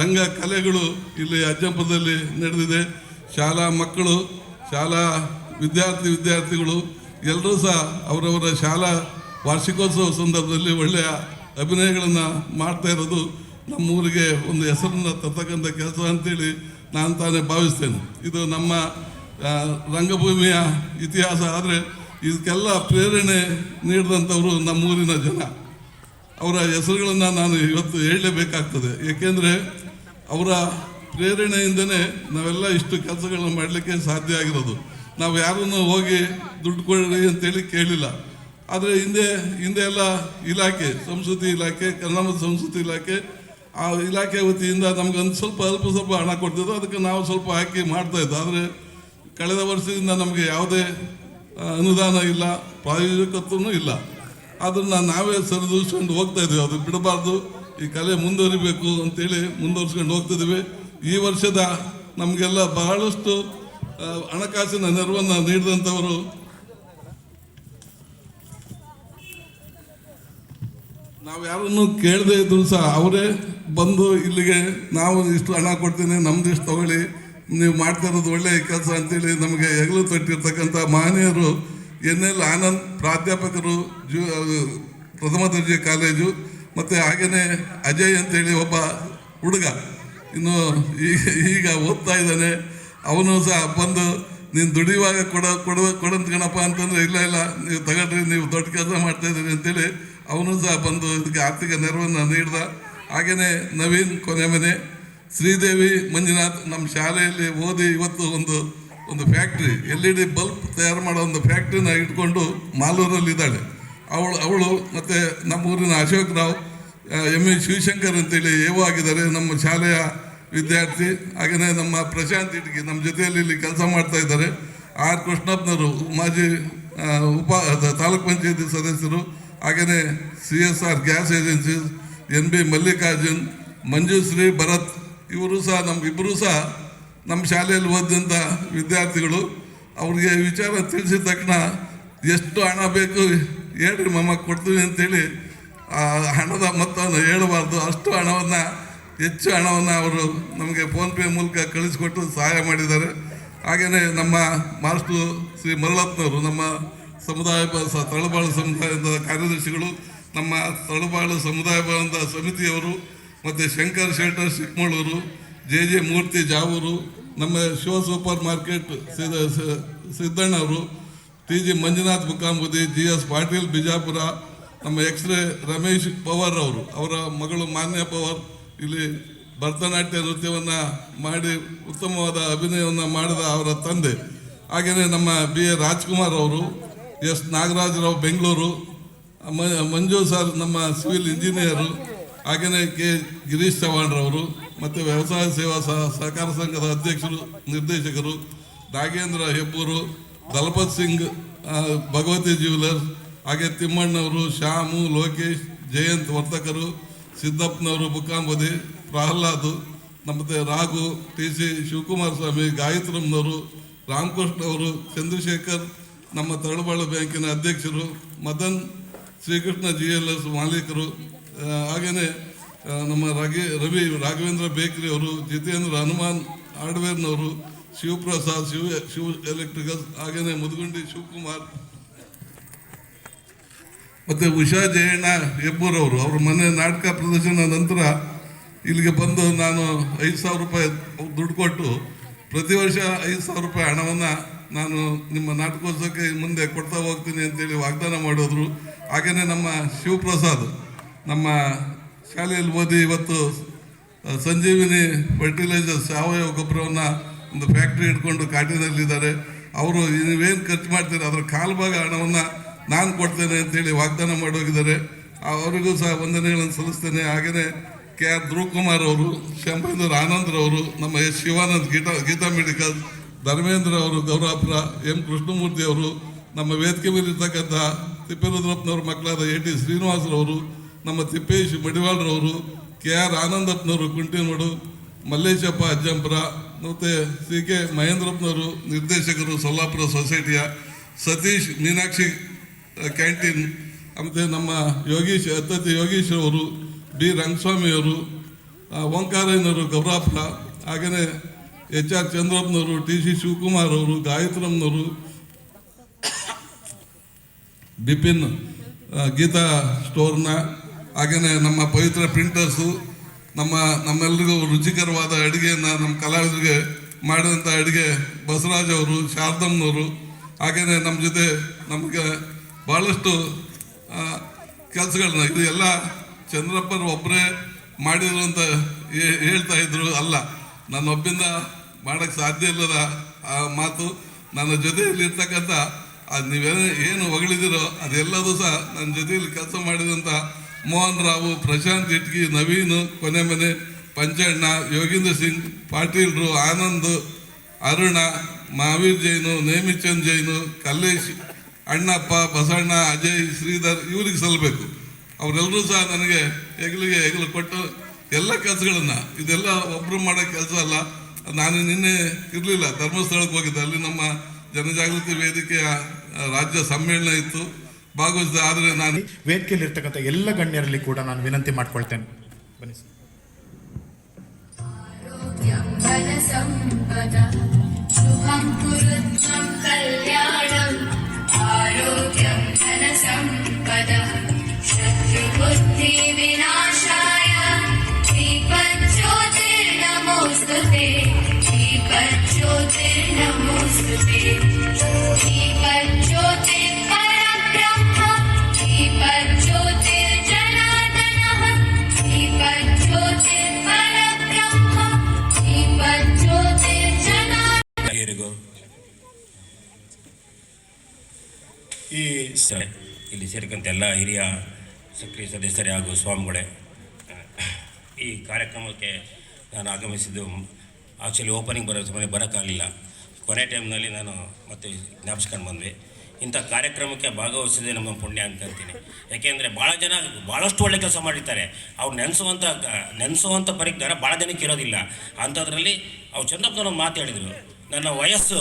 ರಂಗ ಕಲೆಗಳು ಇಲ್ಲಿ ಅಜ್ಜಂಪದಲ್ಲಿ ನಡೆದಿದೆ. ಶಾಲಾ ಮಕ್ಕಳು, ಶಾಲಾ ವಿದ್ಯಾರ್ಥಿ ವಿದ್ಯಾರ್ಥಿಗಳು ಎಲ್ಲರೂ ಸಹ ಅವರವರ ಶಾಲಾ ವಾರ್ಷಿಕೋತ್ಸವ ಸಂದರ್ಭದಲ್ಲಿ ಒಳ್ಳೆಯ ಅಭಿನಯಗಳನ್ನು ಮಾಡ್ತಾ ಇರೋದು ನಮ್ಮೂರಿಗೆ ಒಂದು ಹೆಸರನ್ನು ತರ್ತಕ್ಕಂಥ ಕೆಲಸ ಅಂತೇಳಿ ನಾನು ತಾನೇ ಭಾವಿಸ್ತೇನೆ. ಇದು ನಮ್ಮ ರಂಗಭೂಮಿಯ ಇತಿಹಾಸ. ಆದರೆ ಇದಕ್ಕೆಲ್ಲ ಪ್ರೇರಣೆ ನೀಡಿದಂಥವರು ನಮ್ಮೂರಿನ ಜನ. ಅವರ ಹೆಸರುಗಳನ್ನು ನಾನು ಇವತ್ತು ಹೇಳಲೇಬೇಕಾಗ್ತದೆ. ಏಕೆಂದರೆ ಅವರ ಪ್ರೇರಣೆಯಿಂದನೇ ನಾವೆಲ್ಲ ಇಷ್ಟು ಕೆಲಸಗಳನ್ನು ಮಾಡಲಿಕ್ಕೆ ಸಾಧ್ಯ ಆಗಿರೋದು. ನಾವು ಯಾರನ್ನು ಹೋಗಿ ದುಡ್ಡು ಕೊಡ್ರಿ ಅಂತೇಳಿ ಕೇಳಿಲ್ಲ. ಆದರೆ ಹಿಂದೆ ಹಿಂದೆ ಎಲ್ಲ ಇಲಾಖೆ, ಸಂಸ್ಕೃತಿ ಇಲಾಖೆ, ಕನ್ನಡ ಸಂಸ್ಕೃತಿ ಇಲಾಖೆ ಆ ಇಲಾಖೆ ವತಿಯಿಂದ ನಮ್ಗೊಂದು ಸ್ವಲ್ಪ ಅಲ್ಪ ಸ್ವಲ್ಪ ಹಣ ಕೊಡ್ತಿದ್ರು. ಅದಕ್ಕೆ ನಾವು ಸ್ವಲ್ಪ ಹಾಕಿ ಇದ್ದ. ಆದರೆ ಕಳೆದ ವರ್ಷದಿಂದ ನಮಗೆ ಯಾವುದೇ ಅನುದಾನ ಇಲ್ಲ, ಪ್ರಾಯೋಜಕತ್ವನೂ ಇಲ್ಲ. ಅದನ್ನು ನಾವೇ ಸರಿದೂಸ್ಕೊಂಡು ಹೋಗ್ತಾ ಇದ್ದೀವಿ. ಅದು ಬಿಡಬಾರ್ದು. ಈ ಕಲೆ ಮುಂದುವರಿಬೇಕು ಅಂತೇಳಿ ಮುಂದುವರಿಸ್ಕೊಂಡು ಹೋಗ್ತಿದ್ದೀವಿ ಈ ವರ್ಷದ ನಮಗೆಲ್ಲ ಬಹಳಷ್ಟು ಹಣಕಾಸಿನ ನೆರವನ್ನು ನೀಡಿದಂಥವರು ನಾವು ಯಾರನ್ನು ಕೇಳದೆ ಇದ್ರು ಸಹ ಅವರೇ ಬಂದು ಇಲ್ಲಿಗೆ, ನಾವು ಇಷ್ಟು ಹಣ ಕೊಡ್ತೀನಿ, ನಮ್ದು ಇಷ್ಟು ತಗೊಳ್ಳಿ, ನೀವು ಮಾಡ್ತಾ ಇರೋದು ಒಳ್ಳೆಯ ಕೆಲಸ ಅಂತೇಳಿ ನಮಗೆ ಹೆಗಲು ತೊಟ್ಟಿರ್ತಕ್ಕಂಥ ಮಹನೀಯರು ಎನ್ ಎಲ್ ಆನಂದ್ ಪ್ರಾಧ್ಯಾಪಕರು, ಜು ಪ್ರಥಮ ದರ್ಜೆ ಕಾಲೇಜು, ಮತ್ತು ಹಾಗೆಯೇ ಅಜಯ್ ಅಂತೇಳಿ ಒಬ್ಬ ಹುಡುಗ. ಇನ್ನು ಈಗ ಈಗ ಓದ್ತಾ ಇದ್ದಾನೆ. ಅವನು ಸಹ ಬಂದು, ನೀನು ದುಡಿಯುವಾಗ ಕೊಡ ಕೊಡ ಕೊಡಂತ ಗಣಪ್ಪ ಅಂತಂದರೆ, ಇಲ್ಲ ಇಲ್ಲ, ನೀವು ತಗೊಳ್ರಿ, ನೀವು ದೊಡ್ಡ ಕೆಲಸ ಮಾಡ್ತಾ ಇದ್ದೀರಿ ಅಂತೇಳಿ ಅವನು ಸಹ ಬಂದು ಇದಕ್ಕೆ ಆರ್ಥಿಕ ನೆರವನ್ನು ನೀಡಿದ. ಹಾಗೆಯೇ ನವೀನ್ ಕೊನೆ ಮನೆ, ಶ್ರೀದೇವಿ, ಮಂಜುನಾಥ್ ನಮ್ಮ ಶಾಲೆಯಲ್ಲಿ ಓದಿ ಇವತ್ತು ಒಂದು ಒಂದು factory L E D bulb ತಯಾರು ಮಾಡೋ ಒಂದು ಫ್ಯಾಕ್ಟ್ರಿನ ಇಟ್ಕೊಂಡು ಮಾಲೂರಲ್ಲಿ ಇದ್ದಾಳೆ. ಅವಳು ಅವಳು ಮತ್ತು ನಮ್ಮೂರಿನ ಅಶೋಕ್ ರಾವ್ ಎಂ ಎ ಶಿವಶಂಕರ್ ಅಂತೇಳಿ ಏವೋ ಆಗಿದ್ದಾರೆ ನಮ್ಮ ಶಾಲೆಯ ವಿದ್ಯಾರ್ಥಿ. ಹಾಗೆಯೇ ನಮ್ಮ ಪ್ರಶಾಂತ್ ಇಟ್ಗಿ ನಮ್ಮ ಜೊತೆಯಲ್ಲಿ ಇಲ್ಲಿ ಕೆಲಸ ಮಾಡ್ತಾ ಇದ್ದಾರೆ. ಆರ್ ಕೃಷ್ಣಪ್ಪನವರು, ಮಾಜಿ ಉಪ ತಾಲೂಕ್ ಪಂಚಾಯತಿ ಸದಸ್ಯರು ಹಾಗೆಯೇ C S R gas agencies, N B Mallikarjun Manjushree Bharat, ಇವರು ಸಹ ನಮ್ಗಿಬ್ಬರು ಸಹ ನಮ್ಮ ಶಾಲೆಯಲ್ಲಿ ಓದಿದಂಥ ವಿದ್ಯಾರ್ಥಿಗಳು. ಅವ್ರಿಗೆ ವಿಚಾರ ತಿಳಿಸಿದ ತಕ್ಷಣ ಎಷ್ಟು ಹಣ ಬೇಕು ಹೇಳ್ರಿ ಮಮ್ಮ ಕೊಡ್ತೀವಿ ಅಂತೇಳಿ ಆ ಹಣದ ಮೊತ್ತವನ್ನು ಹೇಳಬಾರ್ದು. ಅಷ್ಟು ಹಣವನ್ನು, ಹೆಚ್ಚು ಹಣವನ್ನು ಅವರು ನಮಗೆ ಫೋನ್ಪೇ ಮೂಲಕ ಕಳಿಸಿಕೊಟ್ಟು ಸಹಾಯ ಮಾಡಿದ್ದಾರೆ. ಹಾಗೆಯೇ ನಮ್ಮ ಮಾಸ್ಟ್ರು ಶ್ರೀ ಮರಳತ್ನವರು ನಮ್ಮ ಸಮುದಾಯ ತಳಬಾಳು ಸಮುದಾಯದ ಕಾರ್ಯದರ್ಶಿಗಳು, ನಮ್ಮ ತಳಬಾಳು ಸಮುದಾಯ ಭವನದ ಸಮಿತಿಯವರು, ಮತ್ತು ಶಂಕರ್ ಶೆಟ್ಟರ್ ಚಿಕ್ಕಮಗಳೂರು ಜೆ ಜೆ ಮೂರ್ತಿ ಜಾವೂರು, ನಮ್ಮ Shiva super market ಸಿದ್ದಣ್ಣವರು T G Manjunath Mukhambudi G S Patil Bijapur, ನಮ್ಮ ಎಕ್ಸ್ರೇ ರಮೇಶ್ ಪವಾರ್ ಅವರು. ಅವರ ಮಗಳು ಮಾನ್ಯ ಪವಾರ್. ಇಲ್ಲಿ ಭರತನಾಟ್ಯ ನೃತ್ಯವನ್ನು ಮಾಡಿ ಉತ್ತಮವಾದ ಅಭಿನಯವನ್ನು ಮಾಡಿದ ಅವರ ತಂದೆ. ಹಾಗೆಯೇ ನಮ್ಮ ಬಿ ಎ ರಾಜ್ಕುಮಾರ್ ಅವರು ಎಸ್ ನಾಗರಾಜರಾವ್ ಬೆಂಗಳೂರು ಮಂಜು ಸರ್ ನಮ್ಮ ಸಿವಿಲ್ ಇಂಜಿನಿಯರು ಹಾಗೆಯೇ ಕೆ ಗಿರೀಶ್ ಚವ್ಹಾಣ್ರವರು, ಮತ್ತು ವ್ಯವಸಾಯ ಸೇವಾ ಸಹ- ಸಹಕಾರ ಸಂಘದ ಅಧ್ಯಕ್ಷರು, ನಿರ್ದೇಶಕರು, ನಾಗೇಂದ್ರ ಹೆಬ್ಬೂರು, ದಲಪತ್ ಸಿಂಗ್ ಭಗವತಿ ಜ್ಯುವೆಲರ್ಸ್ ಹಾಗೆ ತಿಮ್ಮಣ್ಣವರು, ಶ್ಯಾಮು, ಲೋಕೇಶ್, ಜಯಂತ್ ವರ್ತಕರು, ಸಿದ್ದಪ್ಪನವರು ಬುಕ್ಕಾಂಬದಿ ಪ್ರಹ್ಲಾದ್, ಮತ್ತೆ ರಾಘು, ಟಿ ಸಿ ಶಿವಕುಮಾರ ಸ್ವಾಮಿ ಗಾಯತ್ರಮ್ನವರು ರಾಮಕೃಷ್ಣ ಅವರು ಚಂದ್ರಶೇಖರ್ ನಮ್ಮ ತರಳಬಾಳು ಬ್ಯಾಂಕಿನ ಅಧ್ಯಕ್ಷರು Madan Shrikrishna G L S ಮಾಲೀಕರು ಹಾಗೆಯೇ ನಮ್ಮ ರಾಗಿ, ರವಿ ರಾಘವೇಂದ್ರ ಬೇಕ್ರಿ ಅವರು, ಜಿತೇಂದ್ರ ಹನುಮಾನ್ ಹಾರ್ಡ್ವೇರ್ನವರು, ಶಿವಪ್ರಸಾದ್ ಶಿವ ಶಿವ ಎಲೆಕ್ಟ್ರಿಕಲ್ಸ್ ಹಾಗೆಯೇ ಮುದುಗುಂಡಿ ಶಿವಕುಮಾರ್. ಮತ್ತು ಉಷಾ ಜಯಣ್ಣ ಹೆಬ್ಬೂರವರು, ಅವ್ರ ಮನೆ ನಾಟಕ ಪ್ರದರ್ಶನ ನಂತರ ಇಲ್ಲಿಗೆ ಬಂದು ನಾನು ಐದು ಸಾವಿರ ರೂಪಾಯಿ ದುಡ್ಡು ಕೊಟ್ಟು ಪ್ರತಿ ವರ್ಷ ಐದು ಸಾವಿರ ರೂಪಾಯಿ ಹಣವನ್ನು ನಾನು ನಿಮ್ಮ ನಾಟಕೋತ್ಸವಕ್ಕೆ ಮುಂದೆ ಕೊಡ್ತಾ ಹೋಗ್ತೀನಿ ಅಂತೇಳಿ ವಾಗ್ದಾನ ಮಾಡಿದ್ರು. ಹಾಗೆಯೇ ನಮ್ಮ ಶಿವಪ್ರಸಾದ್, ನಮ್ಮ ಶಾಲೆಯಲ್ಲಿ ಓದಿ ಇವತ್ತು ಸಂಜೀವಿನಿ ಫರ್ಟಿಲೈಸರ್ ಸಾವಯವ ಗೊಬ್ಬರವನ್ನು ಒಂದು ಫ್ಯಾಕ್ಟ್ರಿ ಇಟ್ಕೊಂಡು ಕಾಟಿನಲ್ಲಿದ್ದಾರೆ. ಅವರು ನೀವೇನು ಖರ್ಚು ಮಾಡ್ತೀರ, ಅದರ ಕಾಲು ಭಾಗ ಹಣವನ್ನು ನಾನು ಕೊಡ್ತೇನೆ ಅಂತೇಳಿ ವಾಗ್ದಾನ ಮಾಡೋಗಿದ್ದಾರೆ ಅವರಿಗೂ ಸಹ ವಂದನೆಗಳನ್ನು ಸಲ್ಲಿಸ್ತೇನೆ. ಹಾಗೆಯೇ ಕೆ ಆರ್ ಧ್ರುವ್ ಕುಮಾರ್ ಅವರು ಶಂಭೇಂದ್ರ ಆನಂದ್ರವರು, ನಮ್ಮ ಎಸ್ ಶಿವಾನಂದ್ ಗೀತಾ ಗೀತಾ ಮೆಡಿಕಲ್ ಧರ್ಮೇಂದ್ರ ಅವರು, ಗೌರಾಪುರ ಎಂ ಕೃಷ್ಣಮೂರ್ತಿ ಅವರು, ನಮ್ಮ ವೇದಿಕೆ ಮೇಲೆ ಇರ್ತಕ್ಕಂಥ ತಿಪ್ಪೇರುದ್ರಪ್ಪನವ್ರ ಮಕ್ಕಳಾದ ಎ. ಟಿ. ಶ್ರೀನಿವಾಸರವರು, ನಮ್ಮ ತಿಪ್ಪೇಶ್ ಮಡಿವಾಳ್ರವರು, ಕೆ. ಆರ್. ಆನಂದಪ್ಪನವರು ಕುಂಟಿನೋಡು ಮಲ್ಲೇಶಪ್ಪ ಅಜ್ಜಂಪುರ, ಮತ್ತು ಸಿ. ಕೆ. ಮಹೇಂದ್ರಪ್ಪನವರು, ನಿರ್ದೇಶಕರು ಸೊಲ್ಲಾಪುರ ಸೊಸೈಟಿಯ ಸತೀಶ್ ಮೀನಾಕ್ಷಿ ಕ್ಯಾಂಟೀನ್, ಮತ್ತು ನಮ್ಮ ಯೋಗೀಶ್ ಅತ್ತತಿ ಯೋಗೀಶ್ ಅವರು, ಬಿ. ರಂಗಸ್ವಾಮಿಯವರು ಓಂಕಾರಯ್ಯನವರು ಗೌರಾಪುರ ಹಾಗೆಯೇ ಎಚ್ ಆರ್ ಚಂದ್ರಪ್ಪನವರು, ಟಿ ಸಿ ಶಿವಕುಮಾರ್ ಅವರು ಗಾಯತ್ರಮ್ನವರು, ಬಿಪಿನ್ ಗೀತಾ ಸ್ಟೋರ್ನ ಹಾಗೆಯೇ ನಮ್ಮ ಪವಿತ್ರ ಪ್ರಿಂಟರ್ಸು, ನಮ್ಮ ನಮ್ಮೆಲ್ಲರಿಗೂ ರುಚಿಕರವಾದ ಅಡುಗೆಯನ್ನು ನಮ್ಮ ಕಲಾವಿದರಿಗೆ ಮಾಡಿದಂಥ ಅಡುಗೆ ಬಸವರಾಜ್ ಅವರು, ಶಾರದಮ್ಮನವರು ಹಾಗೆಯೇ ನಮ್ಮ ಜೊತೆ ನಮಗೆ ಭಾಳಷ್ಟು ಕೆಲಸಗಳನ್ನ ಇದು ಎಲ್ಲ ಚಂದ್ರಪ್ಪರು ಒಬ್ಬರೇ ಮಾಡಿದ್ರು ಅಂತ ಹೇಳ್ತಾ ಇದ್ರು ಅಲ್ಲ. ನನ್ನ ಒಬ್ಬಿಂದ ಮಾಡೋಕ್ಕೆ ಸಾಧ್ಯ ಇಲ್ಲದ ಆ ಮಾತು ನನ್ನ ಜೊತೆಯಲ್ಲಿ ಇರ್ತಕ್ಕಂಥ ಅದು ನೀವೇನು ಏನು ಹೊಗಳಿದಿರೋ ಅದೆಲ್ಲದೂ ಸಹ ನನ್ನ ಜೊತೆಯಲ್ಲಿ ಕೆಲಸ ಮಾಡಿದಂಥ ಮೋಹನ್ ರಾವು, ಪ್ರಶಾಂತ್ ಇಟ್ಗಿ ನವೀನ್, ಕೊನೆ ಮನೆ, ಪಂಚಣ್ಣ, ಯೋಗೀಂದ್ರ ಸಿಂಗ್ ಪಾಟೀಲ್ರು ಆನಂದ್, ಅರುಣ ಮಹಾವೀರ್ ಜೈನು, ನೇಮಿಚಂದ್ ಜೈನು, ಕಲ್ಲೇಶ್, ಅಣ್ಣಪ್ಪ, ಬಸಣ್ಣ, ಅಜಯ್, ಶ್ರೀಧರ್, ಇವ್ರಿಗೆ ಸಲ್ಲಬೇಕು ಅವರೆಲ್ಲರೂ ಸಹ ನನಗೆ ಹೆಗಲಿಗೆ ಹೆಗಲು ಕೊಟ್ಟು ಎಲ್ಲ ಕೆಲಸಗಳನ್ನ ಇದೆಲ್ಲ ಒಬ್ರು ಮಾಡೋ ಕೆಲಸ ಅಲ್ಲ. ನಾನು ನಿನ್ನೆ ಇರಲಿಲ್ಲ ಧರ್ಮಸ್ಥಳಕ್ಕೆ ಹೋಗಿದ್ದೆ. ಅಲ್ಲಿ ನಮ್ಮ ಜನಜಾಗೃತಿ ವೇದಿಕೆಯ ರಾಜ್ಯ ಸಮ್ಮೇಳನ ಇತ್ತು. ಭಾಗವಹಿಸಿದೆ ಆದರೆ ನಾನು ವೇದಿಕೆಯಲ್ಲಿ ಇರ್ತಕ್ಕಂಥ ಎಲ್ಲ ಗಣ್ಯರಲ್ಲಿ ಕೂಡ ನಾನು ವಿನಂತಿ ಮಾಡ್ಕೊಳ್ತೇನೆ. ಬನ್ನಿ ಆರೋಗ್ಯ ಧನ ಸಂಪದ ಶತ್ರು ಬುದ್ಧಿ ವಿನಾ ಸೇರಿಕಂತ ಎಲ್ಲ ಹಿರಿಯ ಸಕ್ರಿಯ ಸದಸ್ಯರೇ ಹಾಗೂ ಸ್ವಾಮಿಗಳೇ, ಈ ಕಾರ್ಯಕ್ರಮಕ್ಕೆ ನಾನು ಆಗಮಿಸಿದ್ದು ಆ್ಯಕ್ಚುಲಿ ಓಪನಿಂಗ್ ಬರೋ ಸಮಯ ಬರೋಕ್ಕಾಗಲಿಲ್ಲ. ಕೊನೆ ಟೈಮ್ನಲ್ಲಿ ನಾನು ಮತ್ತೆ ಜ್ಞಾಪಿಸ್ಕೊಂಡು ಬಂದ್ವಿ. ಇಂಥ ಕಾರ್ಯಕ್ರಮಕ್ಕೆ ಭಾಗವಹಿಸಿದೆ ನಮ್ಮ ಪುಣ್ಯ ಅನ್ಕೊಂತೀನಿ ಯಾಕೆಂದರೆ ಭಾಳ ಜನ ಭಾಳಷ್ಟು ಒಳ್ಳೆ ಕೆಲಸ ಮಾಡಿರ್ತಾರೆ. ಅವ್ರು ನೆನೆಸುವಂಥ ನೆನೆಸುವಂಥ ಪರಿಜ್ಞಾನ ಭಾಳ ಜನಕ್ಕೆ ಇರೋದಿಲ್ಲ. ಅಂಥದ್ರಲ್ಲಿ ಅವ್ರು ಚಂದ್ರಪ್ಪನವ್ರು ಮಾತು ಹೇಳಿದರು. ನನ್ನ ವಯಸ್ಸು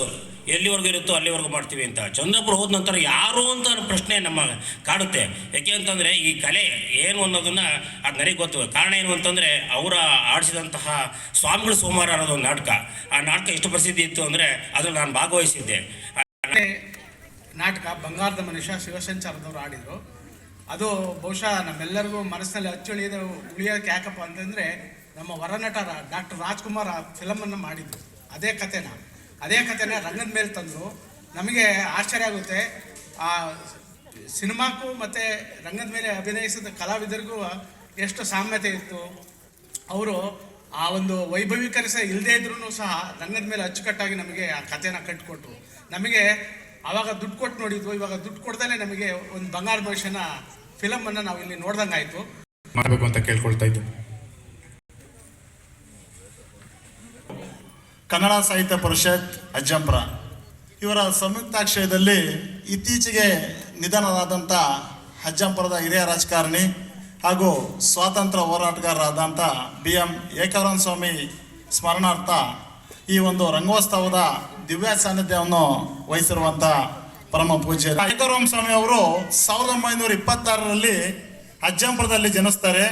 ಎಲ್ಲಿವರೆಗೂ ಇರುತ್ತೋ ಅಲ್ಲಿವರೆಗೂ ಮಾಡ್ತೀವಿ ಅಂತ. ಚಂದ್ರಪುರ ಹೋದ ನಂತರ ಯಾರು ಅಂತ ಪ್ರಶ್ನೆ ನಮ್ಮ ಕಾಡುತ್ತೆ. ಯಾಕೆ ಅಂತಂದರೆ ಈ ಕಲೆ ಏನು ಅನ್ನೋದನ್ನು ಅದು ನನಗೆ ಗೊತ್ತು. ಕಾರಣ ಏನು ಅಂತಂದರೆ ಅವರ ಆಡಿಸಿದಂತಹ ಸ್ವಾಮಿಗಳು ಸೋಮವಾರ ಅನ್ನೋದು ಒಂದು ನಾಟಕ. ಆ ನಾಟಕ ಎಷ್ಟು ಪ್ರಸಿದ್ಧಿ ಇತ್ತು ಅಂದರೆ ಅದ್ರಲ್ಲಿ ನಾನು ಭಾಗವಹಿಸಿದ್ದೆ. ನಾಟಕ ಬಂಗಾರದ ಮನುಷ್ಯ ಶಿವಸಂಚಾರದವರು ಆಡಿದರು. ಅದು ಬಹುಶಃ ನಮ್ಮೆಲ್ಲರಿಗೂ ಮನಸ್ಸಿನಲ್ಲಿ ಅಚ್ಚಳಿಯದ ಉಳಿಯೋಕೆ ಯಾಕಪ್ಪ ಅಂತಂದರೆ ನಮ್ಮ ವರನಟ ಡಾಕ್ಟರ್ ರಾಜ್ಕುಮಾರ್ ಆ ಫಿಲಮನ್ನು ಮಾಡಿದ್ರು. ಅದೇ ಕಥೆನ. ಅದೇ ಕಥೆನ ರಂಗದ ಮೇಲೆ ತಂದರು. ನಮಗೆ ಆಶ್ಚರ್ಯ ಆಗುತ್ತೆ. ಆ ಸಿನಿಮಾಕ್ಕೂ ಮತ್ತು ರಂಗದ ಮೇಲೆ ಅಭಿನಯಿಸಿದ ಕಲಾವಿದರಿಗೂ ಎಷ್ಟು ಸಾಮ್ಯತೆ ಇತ್ತು. ಅವರು ಆ ಒಂದು ವೈಭವೀಕರಿಸ ಇಲ್ಲದೇ ಇದ್ರೂ ಸಹ ರಂಗದ ಮೇಲೆ ಅಚ್ಚುಕಟ್ಟಾಗಿ ನಮಗೆ ಆ ಕಥೆನ ಕಟ್ಟಿಕೊಟ್ರು. ನಮಗೆ ಆವಾಗ ದುಡ್ಡು ಕೊಟ್ಟು ನೋಡಿದ್ವು. ಇವಾಗ ದುಡ್ಡು ಕೊಡ್ದಲೇ ನಮಗೆ ಒಂದು ಬಂಗಾರ ಭವಿಷ್ಯನ ಫಿಲಮನ್ನು ನಾವು ಇಲ್ಲಿ ನೋಡ್ದಂಗೆ ಮಾಡಬೇಕು ಅಂತ ಕೇಳ್ಕೊಳ್ತಾ ಇದ್ದೀನಿ ಕನ್ನಡ ಸಾಹಿತ್ಯ ಪರಿಷತ್ ಅಜ್ಜಂಪುರ. ಇವರ ಸಂಯುಕ್ತಾಕ್ಷಯದಲ್ಲಿ ಇತ್ತೀಚೆಗೆ ನಿಧನರಾದಂಥ ಅಜ್ಜಂಪುರದ ಹಿರಿಯ ರಾಜಕಾರಣಿ ಹಾಗೂ ಸ್ವಾತಂತ್ರ್ಯ ಹೋರಾಟಗಾರರಾದಂಥ ಬಿ ಎಂ ಏಕಾನಂದ ಸ್ವಾಮಿ ಸ್ಮರಣಾರ್ಥ ಈ ಒಂದು ರಂಗೋತ್ಸವದ ದಿವ್ಯ ಸಾನ್ನಿಧ್ಯವನ್ನು ವಹಿಸಿರುವಂಥ ಪರಮ ಪೂಜೆ ಏಕಾರಾಮ ಸ್ವಾಮಿ ಅವರು ಸಾವಿರದ ಒಂಬೈನೂರ ಇಪ್ಪತ್ತಾರರಲ್ಲಿ ಅಜ್ಜಂಪುರದಲ್ಲಿ ಜನಿಸ್ತಾರೆ.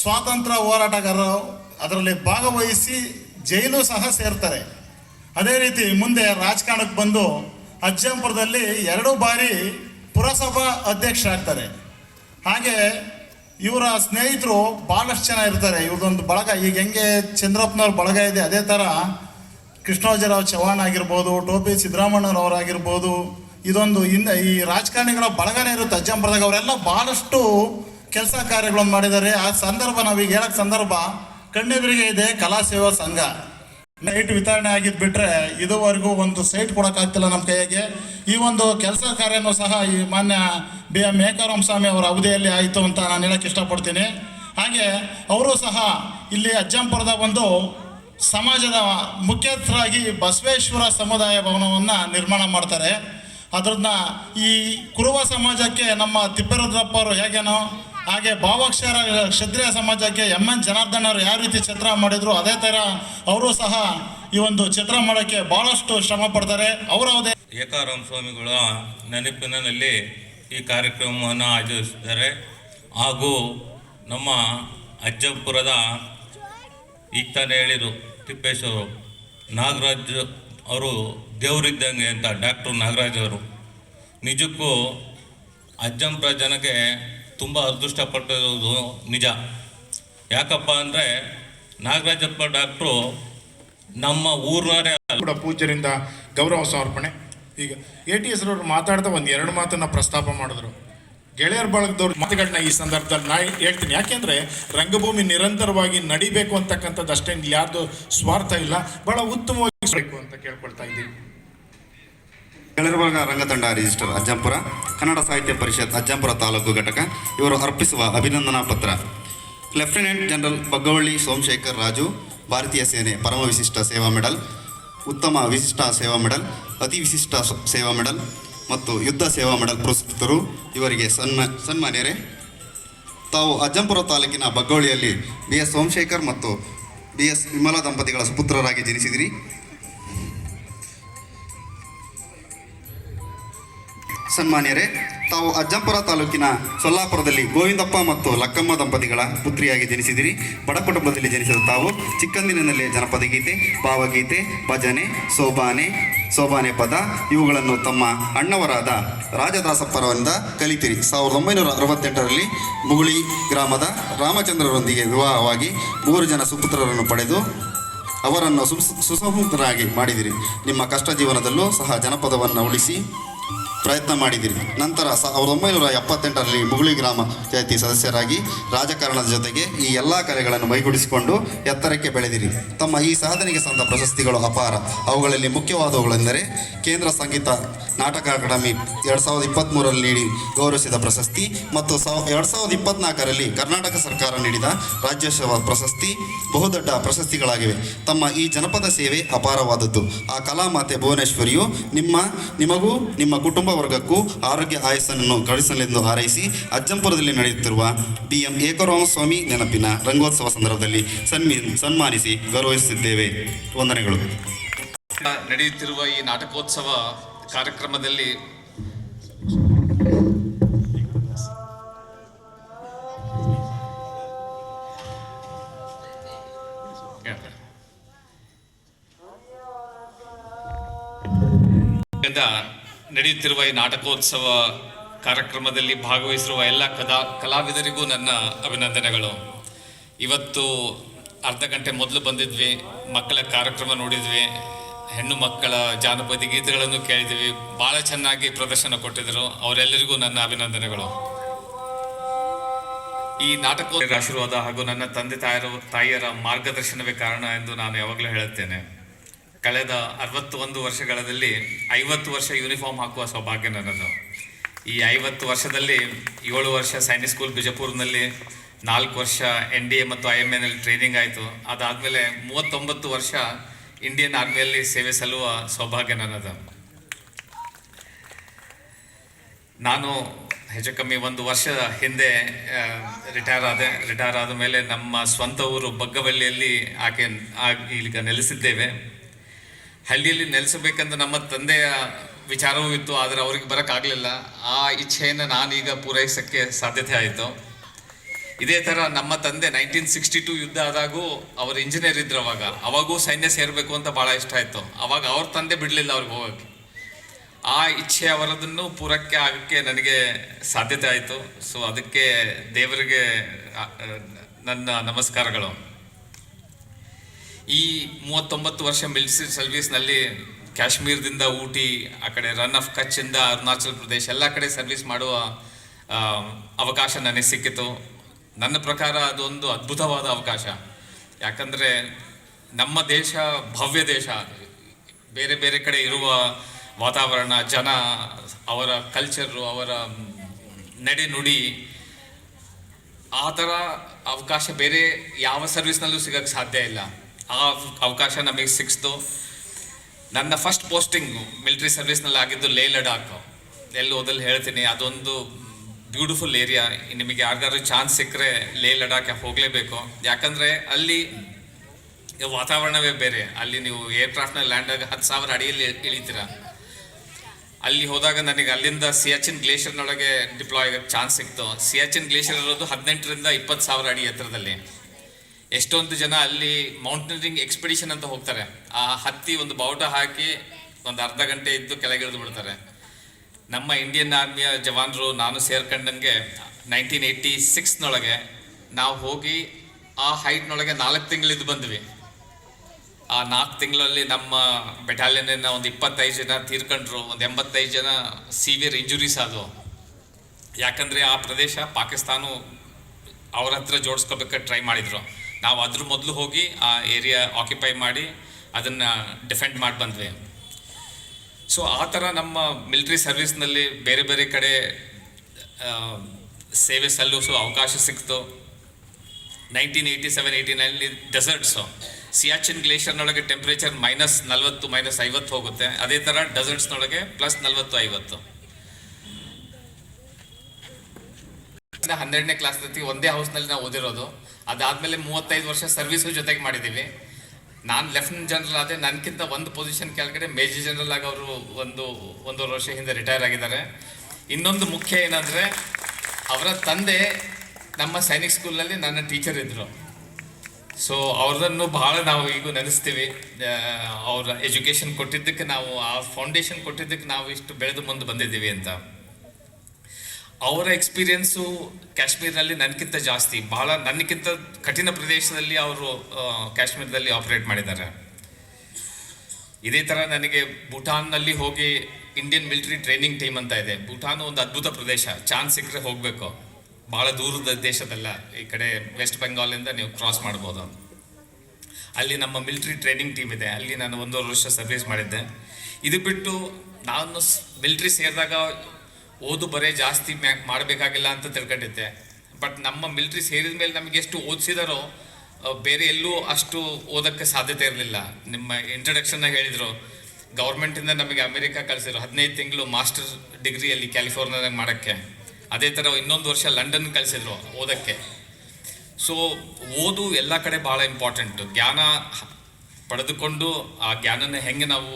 ಸ್ವಾತಂತ್ರ್ಯ ಹೋರಾಟಗಾರರು ಅದರಲ್ಲಿ ಭಾಗವಹಿಸಿ ಜೈಲು ಸಹ ಸೇರ್ತಾರೆ. ಅದೇ ರೀತಿ ಮುಂದೆ ರಾಜಕಾರಣಕ್ಕೆ ಬಂದು ಅಜ್ಜಂಪುರದಲ್ಲಿ ಎರಡು ಬಾರಿ ಪುರಸಭಾ ಅಧ್ಯಕ್ಷರಾಗ್ತಾರೆ ಹಾಗೆ ಇವರ ಸ್ನೇಹಿತರು ಭಾಳಷ್ಟು ಜನ ಇರ್ತಾರೆ. ಇವ್ರದೊಂದು ಬಳಗ, ಈಗ ಹೆಂಗೆ ಚಂದ್ರಪ್ಪನವ್ರ ಬಳಗ ಇದೆ, ಅದೇ ಥರ ಕೃಷ್ಣೋಜರಾವ್ ಚವ್ಹಾಣ್ ಆಗಿರ್ಬೋದು, ಟೋಪಿ ಸಿದ್ದರಾಮಣ್ಣನವರಾಗಿರ್ಬೋದು ಇದೊಂದು ಹಿಂದೆ ಈ ರಾಜಕಾರಣಿಗಳ ಬಳಗನೇ ಇರುತ್ತೆ ಅಜ್ಜಂಪುರದಾಗ. ಅವರೆಲ್ಲ ಭಾಳಷ್ಟು ಕೆಲಸ ಕಾರ್ಯಗಳನ್ನು ಮಾಡಿದ್ದಾರೆ. ಆ ಸಂದರ್ಭ ನಾವೀಗ ಹೇಳಕ್ಕೆ ಸಂದರ್ಭ ಕಣ್ಣೆದುರಿಗೆ ಇದೆ ಕಲಾ ಸೇವಾ ಸಂಘ. ನೈಟ್ ವಿತರಣೆ ಆಗಿದ್ ಬಿಟ್ರೆ ಇದುವರೆಗೂ ಒಂದು ಸೈಟ್ ಕೊಡೋಕ್ಕಾಗ್ತಿಲ್ಲ ನಮ್ಮ ಕೈಯಾಗೆ ಈ ಒಂದು ಕೆಲಸ ಕಾರ್ಯನೂ ಸಹ ಈ ಮಾನ್ಯ ಬಿ ಎಂ ಮೇಕಾರಾಮ್ ಸ್ವಾಮಿ ಅವರ ಅವಧಿಯಲ್ಲಿ ಆಯಿತು ಅಂತ ನಾನು ಹೇಳಕ್ಕೆ ಇಷ್ಟಪಡ್ತೀನಿ. ಹಾಗೆ ಅವರು ಸಹ ಇಲ್ಲಿ ಅಜ್ಜಂಪುರದ ಒಂದು ಸಮಾಜದ ಮುಖ್ಯಸ್ಥರಾಗಿ ಬಸವೇಶ್ವರ ಸಮುದಾಯ ಭವನವನ್ನು ನಿರ್ಮಾಣ ಮಾಡ್ತಾರೆ. ಅದನ್ನ ಈ ಕುರುವ ಸಮಾಜಕ್ಕೆ ನಮ್ಮ ತಿಪ್ಪೇರುದ್ರಪ್ಪ ಅವರು ಹೇಗೇನೋ ಹಾಗೆ ಭಾವಾಕ್ಷರ ಕ್ಷತ್ರಿಯ ಸಮಾಜಕ್ಕೆ ಎಂ ಎನ್ ಜನಾರ್ದನ್ ಅವರು ಯಾವ ರೀತಿ ಚಿತ್ರ ಮಾಡಿದ್ರು, ಅದೇ ಥರ ಅವರು ಸಹ ಈ ಒಂದು ಚಿತ್ರ ಮಾಡೋಕ್ಕೆ ಭಾಳಷ್ಟು ಶ್ರಮ ಪಡ್ತಾರೆ. ಅವರದೇ ಏಕಾರಾಮ್ ಸ್ವಾಮಿಗಳ ನೆನಪಿನಲ್ಲಿ ಈ ಕಾರ್ಯಕ್ರಮವನ್ನು ಆಯೋಜಿಸಿದ್ದಾರೆ. ಹಾಗೂ ನಮ್ಮ ಅಜ್ಜಂಪುರದ ಈಗ ಹೇಳಿದರು ತಿಪ್ಪೇಶ್ವರು ನಾಗರಾಜ್ ಅವರು ದೇವರಿದ್ದಂಗೆ ಅಂತ ಡಾಕ್ಟರ್ ನಾಗರಾಜ್ ಅವರು. ನಿಜಕ್ಕೂ ಅಜ್ಜಂಪುರ ಜನಕ್ಕೆ ತುಂಬ ಅದೃಷ್ಟಪಟ್ಟಿರೋದು ನಿಜ. ಯಾಕಪ್ಪ ಅಂದರೆ ನಾಗರಾಜಪ್ಪ ಡಾಕ್ಟ್ರು ನಮ್ಮ ಊರಾರೆ ಕೂಡ ಪೂಜ್ಯರಿಂದ ಗೌರವ ಸಮರ್ಪಣೆ. ಈಗ ಎ ಟಿ ಎಸ್ ರವರು ಮಾತಾಡ್ತಾ ಒಂದು ಎರಡು ಮಾತನ್ನು ಪ್ರಸ್ತಾಪ ಮಾಡಿದ್ರು. ಗೆಳೆಯರ ಬಳಗದವ್ರ ಮಾತುಗಳನ್ನ ಈ ಸಂದರ್ಭದಲ್ಲಿ ನಾ ಹೇಳ್ತೀನಿ. ಯಾಕೆಂದ್ರೆ ರಂಗಭೂಮಿ ನಿರಂತರವಾಗಿ ನಡಿಬೇಕು ಅಂತಕ್ಕಂಥದ್ದು ಅಷ್ಟೇ ಯಾರ್ದು ಸ್ವಾರ್ಥ ಇಲ್ಲ. ಬಹಳ ಉತ್ತಮವಾಗಿ ಅಂತ ಕೇಳ್ಕೊಳ್ತಾ ಇದ್ದೀವಿ ಕೆಳರ್ಬರ್ಗ ರಂಗತಂಡ ರಿಜಿಸ್ಟರ್ ಅಜ್ಜಂಪುರ, ಕನ್ನಡ ಸಾಹಿತ್ಯ ಪರಿಷತ್ ಅಜ್ಜಂಪುರ ತಾಲೂಕು ಘಟಕ ಇವರು ಅರ್ಪಿಸುವ ಅಭಿನಂದನಾ ಪತ್ರ. ಲೆಫ್ಟಿನೆಂಟ್ ಜನರಲ್ ಬಗ್ಗವಳ್ಳಿ ಸೋಮಶೇಖರ್ ರಾಜು, ಭಾರತೀಯ ಸೇನೆ ಪರಮ ವಿಶಿಷ್ಟ ಸೇವಾ ಮೆಡಲ್, ಉತ್ತಮ ವಿಶಿಷ್ಟ ಸೇವಾ ಮೆಡಲ್, ಅತಿ ವಿಶಿಷ್ಟ ಸೇವಾ ಮೆಡಲ್ ಮತ್ತು ಯುದ್ಧ ಸೇವಾ ಮೆಡಲ್ ಪುರಸ್ಕೃತರು. ಇವರಿಗೆ ಸನ್ಮ ಸನ್ಮಾನ್ಯರೇ, ತಾವು ಅಜ್ಜಂಪುರ ತಾಲೂಕಿನ ಬಗ್ಗೋಳಿಯಲ್ಲಿ ಬಿ ಎಸ್ ಸೋಮಶೇಖರ್ ಮತ್ತು ಬಿ ಎಸ್ ವಿಮಲಾ ದಂಪತಿಗಳ ಸುಪುತ್ರರಾಗಿ ಜನಿಸಿದಿರಿ. ಸನ್ಮಾನ್ಯರೇ, ತಾವು ಅಜ್ಜಂಪುರ ತಾಲೂಕಿನ ಸೊಲ್ಲಾಪುರದಲ್ಲಿ ಗೋವಿಂದಪ್ಪ ಮತ್ತು ಲಕ್ಕಮ್ಮ ದಂಪತಿಗಳ ಪುತ್ರಿಯಾಗಿ ಜನಿಸಿದಿರಿ. ಬಡ ಕುಟುಂಬದಲ್ಲಿ ಜನಿಸಿದ ತಾವು ಚಿಕ್ಕಂದಿನಲ್ಲೇ ಜನಪದ ಗೀತೆ, ಭಾವಗೀತೆ, ಭಜನೆ, ಸೋಬಾನೆ ಸೋಬಾನೆ ಪದ, ಇವುಗಳನ್ನು ತಮ್ಮ ಅಣ್ಣವರಾದ ರಾಜದಾಸಪ್ಪರವರಿಂದ ಕಲಿತಿರಿ. ಸಾವಿರದ ಒಂಬೈನೂರ ಅರವತ್ತೆಂಟರಲ್ಲಿ ಮುಗುಳಿ ಗ್ರಾಮದ ರಾಮಚಂದ್ರರೊಂದಿಗೆ ವಿವಾಹವಾಗಿ ಮೂರು ಜನ ಸುಪುತ್ರರನ್ನು ಪಡೆದು ಅವರನ್ನು ಸುಸ್ ಸುಸಮೃದ್ಧರಾಗಿ ಮಾಡಿದಿರಿ. ನಿಮ್ಮ ಕಷ್ಟ ಜೀವನದಲ್ಲೂ ಸಹ ಜನಪದವನ್ನು ಉಳಿಸಿ ಪ್ರಯತ್ನ ಮಾಡಿದಿರಿ ನಂತರ ಸಾವಿರದ ಒಂಬೈನೂರ ಎಪ್ಪತ್ತೆಂಟರಲ್ಲಿ ಮುಗುಳಿ ಗ್ರಾಮ ಪಂಚಾಯತಿ ಸದಸ್ಯರಾಗಿ ರಾಜಕಾರಣದ ಜೊತೆಗೆ ಈ ಎಲ್ಲ ಕಲೆಗಳನ್ನು ಮೈಗೂಡಿಸಿಕೊಂಡು ಎತ್ತರಕ್ಕೆ ಬೆಳೆದಿರಿ. ತಮ್ಮ ಈ ಸಾಧನೆಗೆ ಸಂದ ಪ್ರಶಸ್ತಿಗಳು ಅಪಾರ. ಅವುಗಳಲ್ಲಿ ಮುಖ್ಯವಾದವುಗಳೆಂದರೆ ಕೇಂದ್ರ ಸಂಗೀತ ನಾಟಕ ಅಕಾಡೆಮಿ ಎರಡು ಸಾವಿರದ ಇಪ್ಪತ್ತ್ಮೂರರಲ್ಲಿ ನೀಡಿ ಗೌರವಿಸಿದ ಪ್ರಶಸ್ತಿ ಮತ್ತು ಸಾವ್ ಎರಡು ಸಾವಿರದ ಇಪ್ಪತ್ನಾಲ್ಕರಲ್ಲಿ ಕರ್ನಾಟಕ ಸರ್ಕಾರ ನೀಡಿದ ರಾಜ್ಯೋತ್ಸವ ಪ್ರಶಸ್ತಿ ಬಹುದೊಡ್ಡ ಪ್ರಶಸ್ತಿಗಳಾಗಿವೆ. ತಮ್ಮ ಈ ಜನಪದ ಸೇವೆ ಅಪಾರವಾದದ್ದು. ಆ ಕಲಾಮಾತೆ ಭುವನೇಶ್ವರಿಯು ನಿಮ್ಮ, ನಿಮಗೂ, ನಿಮ್ಮ ಕುಟುಂಬ ವರ್ಗಕ್ಕೂ ಆರೋಗ್ಯ ಆಯಸ್ಸನ್ನು ಗಳಿಸಲೆಂದು ಹಾರೈಸಿ ಅಜ್ಜಂಪುರದಲ್ಲಿ ನಡೆಯುತ್ತಿರುವ ಬಿಎಂ ಎಂ ಏಕರಾಮಸ್ವಾಮಿ ನೆನಪಿನ ರಂಗೋತ್ಸವ ಸಂದರ್ಭದಲ್ಲಿ ಸನ್ಮಿ, ಸನ್ಮಾನಿಸಿ ಗೌರವಿಸುತ್ತಿದ್ದೇವೆ. ವಂದನೆಗಳು. ನಡೆಯುತ್ತಿರುವ ಈ ನಾಟಕೋತ್ಸವ ಕಾರ್ಯಕ್ರಮದಲ್ಲಿ ನಡೆಯುತ್ತಿರುವ ಈ ನಾಟಕೋತ್ಸವ ಕಾರ್ಯಕ್ರಮದಲ್ಲಿ ಭಾಗವಹಿಸಿರುವ ಎಲ್ಲ ಕದಾ ಕಲಾವಿದರಿಗೂ ನನ್ನ ಅಭಿನಂದನೆಗಳು. ಇವತ್ತು ಅರ್ಧ ಗಂಟೆ ಮೊದಲು ಬಂದಿದ್ವಿ, ಮಕ್ಕಳ ಕಾರ್ಯಕ್ರಮ ನೋಡಿದ್ವಿ, ಹೆಣ್ಣು ಮಕ್ಕಳ ಜಾನಪದ ಗೀತೆಗಳನ್ನು ಕೇಳಿದ್ವಿ ಭಾಳ ಚೆನ್ನಾಗಿ ಪ್ರದರ್ಶನ ಕೊಟ್ಟಿದ್ದರು ಅವರೆಲ್ಲರಿಗೂ ನನ್ನ ಅಭಿನಂದನೆಗಳು. ಈ ನಾಟಕ ಆಶೀರ್ವಾದ ಹಾಗೂ ನನ್ನ ತಂದೆ ತಾಯರ, ತಾಯಿಯರ ಮಾರ್ಗದರ್ಶನವೇ ಕಾರಣ ಎಂದು ನಾನು ಯಾವಾಗಲೂ ಹೇಳುತ್ತೇನೆ. ಕಳೆದ ಅರವತ್ತು ಒಂದು ವರ್ಷಗಳಲ್ಲಿ ಐವತ್ತು ವರ್ಷ ಯೂನಿಫಾರ್ಮ್ ಹಾಕುವ ಸೌಭಾಗ್ಯ ನನ್ನದು. ಈ ಐವತ್ತು ವರ್ಷದಲ್ಲಿ ಏಳು ವರ್ಷ ಸೈನಿಕ್ ಸ್ಕೂಲ್ ಬಿಜಾಪುರ್ನಲ್ಲಿ ನಾಲ್ಕು ವರ್ಷ ಎನ್ ಡಿ ಎ ಮತ್ತು ಐ ಎಂ ಎನಲ್ಲಿ ಟ್ರೈನಿಂಗ್ ಆಯಿತು. ಅದಾದಮೇಲೆ ಮೂವತ್ತೊಂಬತ್ತು ವರ್ಷ ಇಂಡಿಯನ್ ಆರ್ಮಿಯಲ್ಲಿ ಸೇವೆ ಸಲ್ಲುವ ಸೌಭಾಗ್ಯ ನನ್ನದು. ನಾನು ಹೆಚ್ಚು ಕಮ್ಮಿ ಒಂದು ವರ್ಷ ಹಿಂದೆ ರಿಟೈರ್ ಆದೆ ರಿಟೈರ್ ಆದ ಮೇಲೆ ನಮ್ಮ ಸ್ವಂತ ಊರು ಬಗ್ಗವಳ್ಳಿಯಲ್ಲಿ ಆಕೆ ಈಗ ನೆಲೆಸಿದ್ದೇವೆ. ಹಳ್ಳಿಯಲ್ಲಿ ನೆಲೆಸಬೇಕಂತ ನಮ್ಮ ತಂದೆಯ ವಿಚಾರವೂ ಇತ್ತು, ಆದರೆ ಅವ್ರಿಗೆ ಬರೋಕ್ಕಾಗಲಿಲ್ಲ. ಆ ಇಚ್ಛೆಯನ್ನು ನಾನೀಗ ಪೂರೈಸೋಕ್ಕೆ ಸಾಧ್ಯತೆ ಆಯಿತು. ಇದೇ ಥರ ನಮ್ಮ ತಂದೆ ನೈನ್ಟೀನ್ ಸಿಕ್ಸ್ಟಿ ಟು ಯುದ್ಧ ಆದಾಗೂ ಅವರು ಇಂಜಿನಿಯರ್ ಇದ್ರು ಅವಾಗ. ಅವಾಗೂ ಸೈನ್ಯ ಸೇರಬೇಕು ಅಂತ ಭಾಳ ಇಷ್ಟ ಆಯಿತು. ಅವಾಗ ಅವ್ರ ತಂದೆ ಬಿಡಲಿಲ್ಲ ಅವ್ರಿಗೆ ಹೋಗೋಕ್ಕೆ. ಆ ಇಚ್ಛೆ ಅವರದನ್ನು ಪೂರಕ್ಕೆ ಆಗಕ್ಕೆ ನನಗೆ ಸಾಧ್ಯತೆ ಆಯಿತು. ಸೊ ಅದಕ್ಕೆ ದೇವರಿಗೆ ನನ್ನ ನಮಸ್ಕಾರಗಳು. ಈ ಮೂವತ್ತೊಂಬತ್ತು ವರ್ಷ ಮಿಲಿಟರಿ ಸರ್ವಿಸ್ನಲ್ಲಿ ಕಾಶ್ಮೀರದಿಂದ ಊಟಿ, ಆ ಕಡೆ ರನ್ ಆಫ್ ಕಚ್ಚಿಂದ ಅರುಣಾಚಲ್ ಪ್ರದೇಶ ಎಲ್ಲ ಕಡೆ ಸರ್ವಿಸ್ ಮಾಡುವ ಅವಕಾಶ ನನಗೆ ಸಿಕ್ಕಿತು. ನನ್ನ ಪ್ರಕಾರ ಅದೊಂದು ಅದ್ಭುತವಾದ ಅವಕಾಶ. ಯಾಕಂದರೆ ನಮ್ಮ ದೇಶ ಭವ್ಯ ದೇಶ. ಬೇರೆ ಬೇರೆ ಕಡೆ ಇರುವ ವಾತಾವರಣ, ಜನ, ಅವರ ಕಲ್ಚರು ಅವರ ನಡೆ ನುಡಿ, ಆ ಥರ ಅವಕಾಶ ಬೇರೆ ಯಾವ ಸರ್ವಿಸ್ನಲ್ಲೂ ಸಿಗೋಕ್ಕೆ ಸಾಧ್ಯ ಇಲ್ಲ. ಆ ಅವಕಾಶ ನಮಗೆ ಸಿಕ್ಸ್ತು ನನ್ನ ಫಸ್ಟ್ ಪೋಸ್ಟಿಂಗು ಮಿಲಿಟ್ರಿ ಸರ್ವಿಸ್ನಲ್ಲಿ ಆಗಿದ್ದು ಲೇ ಲಡಾಖ್ ಎಲ್ಲಿ ಓದಲ್ಲಿ ಹೇಳ್ತೀನಿ, ಅದೊಂದು ಬ್ಯೂಟಿಫುಲ್ ಏರಿಯಾ ನಿಮಗೆ ಯಾರಿಗಾದ್ರೂ ಚಾನ್ಸ್ ಸಿಕ್ಕರೆ ಲೇ ಲಡಾಖ್ ಹೋಗಲೇಬೇಕು. ಯಾಕಂದರೆ ಅಲ್ಲಿ ವಾತಾವರಣವೇ ಬೇರೆ. ಅಲ್ಲಿ ನೀವು ಏರ್ಕ್ರಾಫ್ಟ್ನ ಲ್ಯಾಂಡ್ ಆಗಿ ಹತ್ತು ಸಾವಿರ ಅಡಿಯಲ್ಲಿ ಇಳಿತೀರ. ಅಲ್ಲಿ ಹೋದಾಗ ನನಗೆ ಅಲ್ಲಿಂದ ಸಿಯಾಚಿನ್ ಗ್ಲೇಷಿಯರ್ನೊಳಗೆ ಡಿಪ್ಲಾಯ್ ಆಗೋಕ್ಕೆ ಚಾನ್ಸ್ ಸಿಕ್ತು. ಸಿಯಾಚಿನ್ ಗ್ಲೇಷಿಯರ್ ಇರೋದು ಹದಿನೆಂಟರಿಂದ ಇಪ್ಪತ್ತು ಸಾವಿರ ಅಡಿ ಎತ್ತರದಲ್ಲಿ. ಎಷ್ಟೊಂದು ಜನ ಅಲ್ಲಿ ಮೌಂಟೇನಿಂಗ್ ಎಕ್ಸ್ಪಿಡಿಷನ್ ಅಂತ ಹೋಗ್ತಾರೆ. ಆ ಹತ್ತಿ ಒಂದು ಬಾವುಟ ಹಾಕಿ ಒಂದು ಅರ್ಧ ಗಂಟೆ ಇದ್ದು ಕೆಳಗಿಳಿದು ಬಿಡ್ತಾರೆ. ನಮ್ಮ ಇಂಡಿಯನ್ ಆರ್ಮಿಯ ಜವಾನರು, ನಾನು ಸೇರ್ಕೊಂಡಂಗೆ ನೈನ್ಟೀನ್ ಏಯ್ಟಿ ಸಿಕ್ಸ್ನೊಳಗೆ ನಾವು ಹೋಗಿ ಆ ಹೈಟ್ನೊಳಗೆ ನಾಲ್ಕು ತಿಂಗಳಿದ್ದು ಬಂದ್ವಿ. ಆ ನಾಲ್ಕು ತಿಂಗಳಲ್ಲಿ ನಮ್ಮ ಬೆಟಾಲಿಯನ್ನ ಒಂದು ಇಪ್ಪತ್ತೈದು ಜನ ತೀರ್ಕೊಂಡ್ರು, ಒಂದು ಎಂಬತ್ತೈದು ಜನ ಸಿವಿಯರ್ ಇಂಜುರೀಸ್ ಆದವು. ಯಾಕಂದರೆ ಆ ಪ್ರದೇಶ ಪಾಕಿಸ್ತಾನ ಅವ್ರ ಹತ್ರ ಜೋಡಿಸ್ಕೋಬೇಕು ಟ್ರೈ ಮಾಡಿದ್ರು. ನಾವು ಅದ್ರ ಮೊದಲು ಹೋಗಿ ಆ ಏರಿಯಾ ಆಕ್ಯುಪೈ ಮಾಡಿ ಅದನ್ನು ಡಿಫೆಂಡ್ ಮಾಡಿ ಬಂದ್ವಿ. ಸೊ ಆ ಥರ ನಮ್ಮ ಮಿಲಿಟ್ರಿ ಸರ್ವಿಸ್ನಲ್ಲಿ ಬೇರೆ ಬೇರೆ ಕಡೆ ಸೇವೆ ಸಲ್ಲಿಸೋ ಅವಕಾಶ ಸಿಕ್ತು. ನೈನ್ಟೀನ್ ಏಯ್ಟಿ ಸೆವೆನ್ ಏಯ್ಟಿ ನೈನಲ್ಲಿ ಡೆಸರ್ಟ್ಸು ಸಿಯಾಚಿನ್ ಗ್ಲೇಷಿಯರ್ನೊಳಗೆ ಟೆಂಪ್ರೇಚರ್ ಮೈನಸ್ ನಲ್ವತ್ತು ಮೈನಸ್ ಐವತ್ತು ಹೋಗುತ್ತೆ. ಅದೇ ಥರ ಡೆಸರ್ಟ್ಸ್ನೊಳಗೆ ಪ್ಲಸ್ ನಲವತ್ತು, ಐವತ್ತು. ಇಂದ ಹನ್ನೆರಡನೇ ಕ್ಲಾಸ್ ಜೊತೆಗೆ ಒಂದೇ ಹೌಸ್ನಲ್ಲಿ ನಾವು ಓದಿರೋದು. ಅದಾದಮೇಲೆ ಮೂವತ್ತೈದು ವರ್ಷ ಸರ್ವಿಸು ಜೊತೆಗೆ ಮಾಡಿದ್ದೀವಿ ನಾನು ಲೆಫ್ಟಿನೆಂಟ್ ಜನರಲ್ ಆದರೆ ನನಗಿಂತ ಒಂದು ಪೊಸಿಷನ್ ಕೆಳಗಡೆ ಮೇಜರ್ ಜನರಲ್ ಆಗಿ ಅವರು ಒಂದು, ಒಂದೂವರೆ ವರ್ಷ ಹಿಂದೆ ರಿಟೈರ್ ಆಗಿದ್ದಾರೆ. ಇನ್ನೊಂದು ಮುಖ್ಯ ಏನಂದರೆ, ಅವರ ತಂದೆ ನಮ್ಮ ಸೈನಿಕ್ ಸ್ಕೂಲಲ್ಲಿ ನನ್ನ ಟೀಚರ್ ಇದ್ದರು ಸೊ ಅವ್ರದನ್ನು ಭಾಳ ನಾವು ಈಗ ನೆನೆಸ್ತೀವಿ. ಅವರ ಎಜುಕೇಷನ್ ಕೊಟ್ಟಿದ್ದಕ್ಕೆ ನಾವು, ಆ ಫೌಂಡೇಶನ್ ಕೊಟ್ಟಿದ್ದಕ್ಕೆ ನಾವು ಇಷ್ಟು ಬೆಳೆದು ಮುಂದೆ ಬಂದಿದ್ದೀವಿ ಅಂತ. ಅವರ ಎಕ್ಸ್ಪೀರಿಯನ್ಸು ಕಾಶ್ಮೀರ್ನಲ್ಲಿ ನನಗಿಂತ ಜಾಸ್ತಿ, ಬಹಳ ನನಗಿಂತ ಕಠಿಣ ಪ್ರದೇಶದಲ್ಲಿ ಅವರು ಕಾಶ್ಮೀರದಲ್ಲಿ ಆಪರೇಟ್ ಮಾಡಿದ್ದಾರೆ. ಇದೇ ಥರ ನನಗೆ ಭೂಟಾನ್ನಲ್ಲಿ ಹೋಗಿ ಇಂಡಿಯನ್ ಮಿಲಿಟರಿ ಟ್ರೈನಿಂಗ್ ಟೀಮ್ ಅಂತ ಇದೆ. ಭೂಟಾನ್ ಒಂದು ಅದ್ಭುತ ಪ್ರದೇಶ, ಚಾನ್ಸ್ ಸಿಕ್ಕರೆ ಹೋಗಬೇಕು. ಭಾಳ ದೂರದ ದೇಶದಲ್ಲ, ಈ ಕಡೆ ವೆಸ್ಟ್ ಬೆಂಗಾಲಿಂದ ನೀವು ಕ್ರಾಸ್ ಮಾಡ್ಬೋದು. ಅಲ್ಲಿ ನಮ್ಮ ಮಿಲಿಟರಿ ಟ್ರೈನಿಂಗ್ ಟೀಮ್ ಇದೆ. ಅಲ್ಲಿ ನಾನು ಒಂದೂವರೆ ವರ್ಷ ಸರ್ವಿಸ್ ಮಾಡಿದ್ದೆ. ಇದು ಬಿಟ್ಟು ನಾನು ಮಿಲಿಟ್ರಿ ಸೇರಿದಾಗ ಓದು ಬರೇ ಜಾಸ್ತಿ ಮಾಡಬೇಕಾಗಿಲ್ಲ ಅಂತ ತಿಳ್ಕೊಂಡಿದ್ದೆ. ಬಟ್ ನಮ್ಮ ಮಿಲಿಟ್ರಿ ಸೇರಿದ ಮೇಲೆ ನಮಗೆ ಎಷ್ಟು ಓದಿಸಿದಾರೋ ಬೇರೆ ಎಲ್ಲೂ ಅಷ್ಟು ಓದೋಕ್ಕೆ ಸಾಧ್ಯತೆ ಇರಲಿಲ್ಲ. ನಿಮ್ಮ ಇಂಟ್ರಡಕ್ಷನ್ನಾಗ ಹೇಳಿದರು ಗೌರ್ಮೆಂಟಿಂದ ನಮಗೆ ಅಮೆರಿಕ ಕಳಿಸಿದ್ರು, ಹದಿನೈದು ತಿಂಗಳು ಮಾಸ್ಟರ್ ಡಿಗ್ರಿಯಲ್ಲಿ ಕ್ಯಾಲಿಫೋರ್ನಿಯಾದಾಗ ಮಾಡೋಕ್ಕೆ. ಅದೇ ಥರ ಇನ್ನೊಂದು ವರ್ಷ ಲಂಡನ್ ಕಳಿಸಿದ್ರು ಓದೋಕ್ಕೆ. ಸೊ ಓದು ಎಲ್ಲ ಕಡೆ ಭಾಳ ಇಂಪಾರ್ಟೆಂಟು ಜ್ಞಾನ ಪಡೆದುಕೊಂಡು ಆ ಜ್ಞಾನನ ಹೆಂಗೆ ನಾವು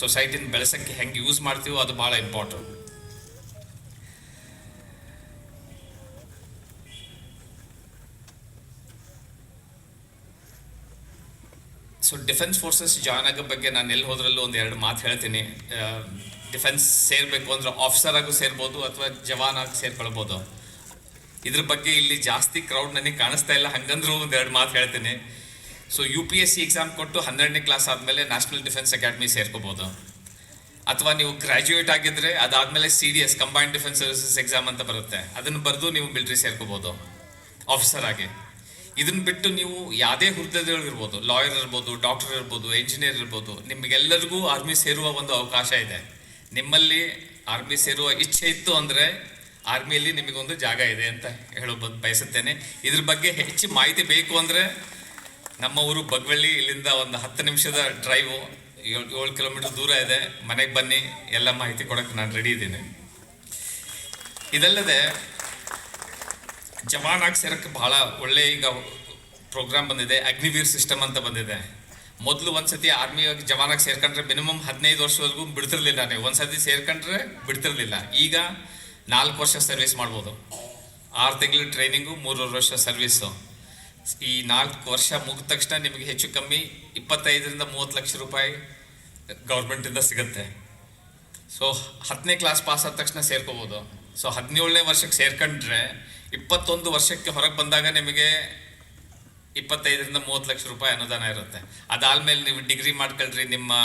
ಸೊಸೈಟಿನ ಬೆಳೆಸೋಕ್ಕೆ ಹೆಂಗೆ ಯೂಸ್ ಮಾಡ್ತೀವೋ ಅದು ಭಾಳ important so defence forces join ಆಗೋ ಬಗ್ಗೆ ನಾನು ಎಲ್ಲಿ ಹೋದ್ರಲ್ಲೂ ಒಂದು ಎರಡು ಮಾತು ಹೇಳ್ತೀನಿ. ಡಿಫೆನ್ಸ್ ಸೇರಬೇಕು ಅಂದ್ರೆ ಆಫೀಸರ್ ಆಗು ಸೇರ್ಬೋದು ಅಥವಾ ಜವಾನ್ ಆಗಿ ಸೇರ್ಕೊಳ್ಬೋದು. ಇದ್ರ ಬಗ್ಗೆ ಇಲ್ಲಿ ಜಾಸ್ತಿ ಕ್ರೌಡ್ ನನಗೆ ಕಾಣಿಸ್ತಾ ಇಲ್ಲ. ಹಂಗಂದ್ರೂ ಒಂದು ಎರಡು ಮಾತು ಹೇಳ್ತೀನಿ. So U P S C exam ಕೊಟ್ಟು ಹನ್ನೆರಡನೇ ಕ್ಲಾಸ್ ಆದಮೇಲೆ ನ್ಯಾಷನಲ್ ಡಿಫೆನ್ಸ್ ಅಕಾಡೆಮಿ ಸೇರ್ಕೋಬೋದು. ಅಥವಾ ನೀವು ಗ್ರ್ಯಾಜುಯೇಟ್ ಆಗಿದ್ರೆ ಅದಾದಮೇಲೆ C D S combined defence services exam ಅಂತ ಬರುತ್ತೆ. ಅದನ್ನು ಬರೆದು ನೀವು ಮಿಲಿಟ್ರಿ ಸೇರ್ಕೋಬೋದು. ಆಫೀಸರ್ ಆಗಿ. ಇದನ್ನ ಬಿಟ್ಟು ನೀವು ಯಾವುದೇ ಹುದ್ದೆಗಳಿರ್ಬೋದು ಲಾಯರ್ ಇರ್ಬೋದು, ಡಾಕ್ಟರ್ ಇರ್ಬೋದು ಇಂಜಿನಿಯರ್ ಇರ್ಬೋದು, ನಿಮಗೆಲ್ಲರಿಗೂ ಆರ್ಮಿ ಸೇರುವ ಒಂದು ಅವಕಾಶ ಇದೆ. ನಿಮ್ಮಲ್ಲಿ ಆರ್ಮಿ ಸೇರುವ ಇಚ್ಛೆ ಇತ್ತು ಅಂದರೆ ಆರ್ಮಿಯಲ್ಲಿ ನಿಮಗೊಂದು ಜಾಗ ಇದೆ ಅಂತ ಹೇಳೋ ಬಯಸುತ್ತೇನೆ. ಇದ್ರ ಬಗ್ಗೆ ಹೆಚ್ಚು ಮಾಹಿತಿ ಬೇಕು ಅಂದರೆ ನಮ್ಮ ಊರು ಬಗ್ವಳ್ಳಿ, ಇಲ್ಲಿಂದ ಒಂದು ಹತ್ತು ನಿಮಿಷದ ಡ್ರೈವು, ಏಳು ಏಳು ಕಿಲೋಮೀಟರ್ ದೂರ ಇದೆ. ಮನೆಗೆ ಬನ್ನಿ, ಎಲ್ಲ ಮಾಹಿತಿ ಕೊಡೋಕ್ಕೆ ನಾನು ರೆಡಿ ಇದ್ದೀನಿ. ಇದಲ್ಲದೆ ಜವಾನ್ ಆಗಿ ಸೇರಕ್ಕೆ ಬಹಳ ಒಳ್ಳೆ ಈಗ ಪ್ರೋಗ್ರಾಮ್ ಬಂದಿದೆ, ಅಗ್ನಿವೀರ್ ಸಿಸ್ಟಮ್ ಅಂತ ಬಂದಿದೆ. ಮೊದಲು ಒಂದ್ಸತಿ ಆರ್ಮಿ ಜವಾನಾಗಿ ಸೇರ್ಕೊಂಡ್ರೆ ಮಿನಿಮಮ್ ಹದಿನೈದು ವರ್ಷವರೆಗೂ ಬಿಡ್ತಿರ್ಲಿಲ್ಲ ನೀವು ಒಂದ್ಸತಿ ಸೇರ್ಕೊಂಡ್ರೆ ಬಿಡ್ತಿರ್ಲಿಲ್ಲ. ಈಗ ನಾಲ್ಕು ವರ್ಷ ಸರ್ವಿಸ್ ಮಾಡ್ಬೋದು. ಆರು ತಿಂಗಳು ಟ್ರೈನಿಂಗು, ಮೂರುವರೆ ವರ್ಷ ಸರ್ವಿಸ್ಸು. ಈ ನಾಲ್ಕು ವರ್ಷ ಮುಗಿದ ತಕ್ಷಣ ನಿಮಗೆ ಹೆಚ್ಚು ಕಮ್ಮಿ ಇಪ್ಪತ್ತೈದರಿಂದ ಮೂವತ್ತು ಲಕ್ಷ ರೂಪಾಯಿ ಗೌರ್ಮೆಂಟಿಂದ ಸಿಗುತ್ತೆ. ಸೊ ಹತ್ತನೇ ಕ್ಲಾಸ್ ಪಾಸ್ ಆದ ತಕ್ಷಣ ಸೇರ್ಕೋಬೋದು. ಸೊ ಹದಿನೇಳನೇ ವರ್ಷಕ್ಕೆ ಸೇರ್ಕೊಂಡ್ರೆ ಇಪ್ಪತ್ತೊಂದು ವರ್ಷಕ್ಕೆ ಹೊರಗೆ ಬಂದಾಗ ನಿಮಗೆ ಇಪ್ಪತ್ತೈದರಿಂದ ಮೂವತ್ತು ಲಕ್ಷ ರೂಪಾಯಿ ಅನುದಾನ ಇರುತ್ತೆ. ಅದಾದ್ಮೇಲೆ ನೀವು ಡಿಗ್ರಿ ಮಾಡ್ಕೊಳ್ರಿ, ನಿಮ್ಮ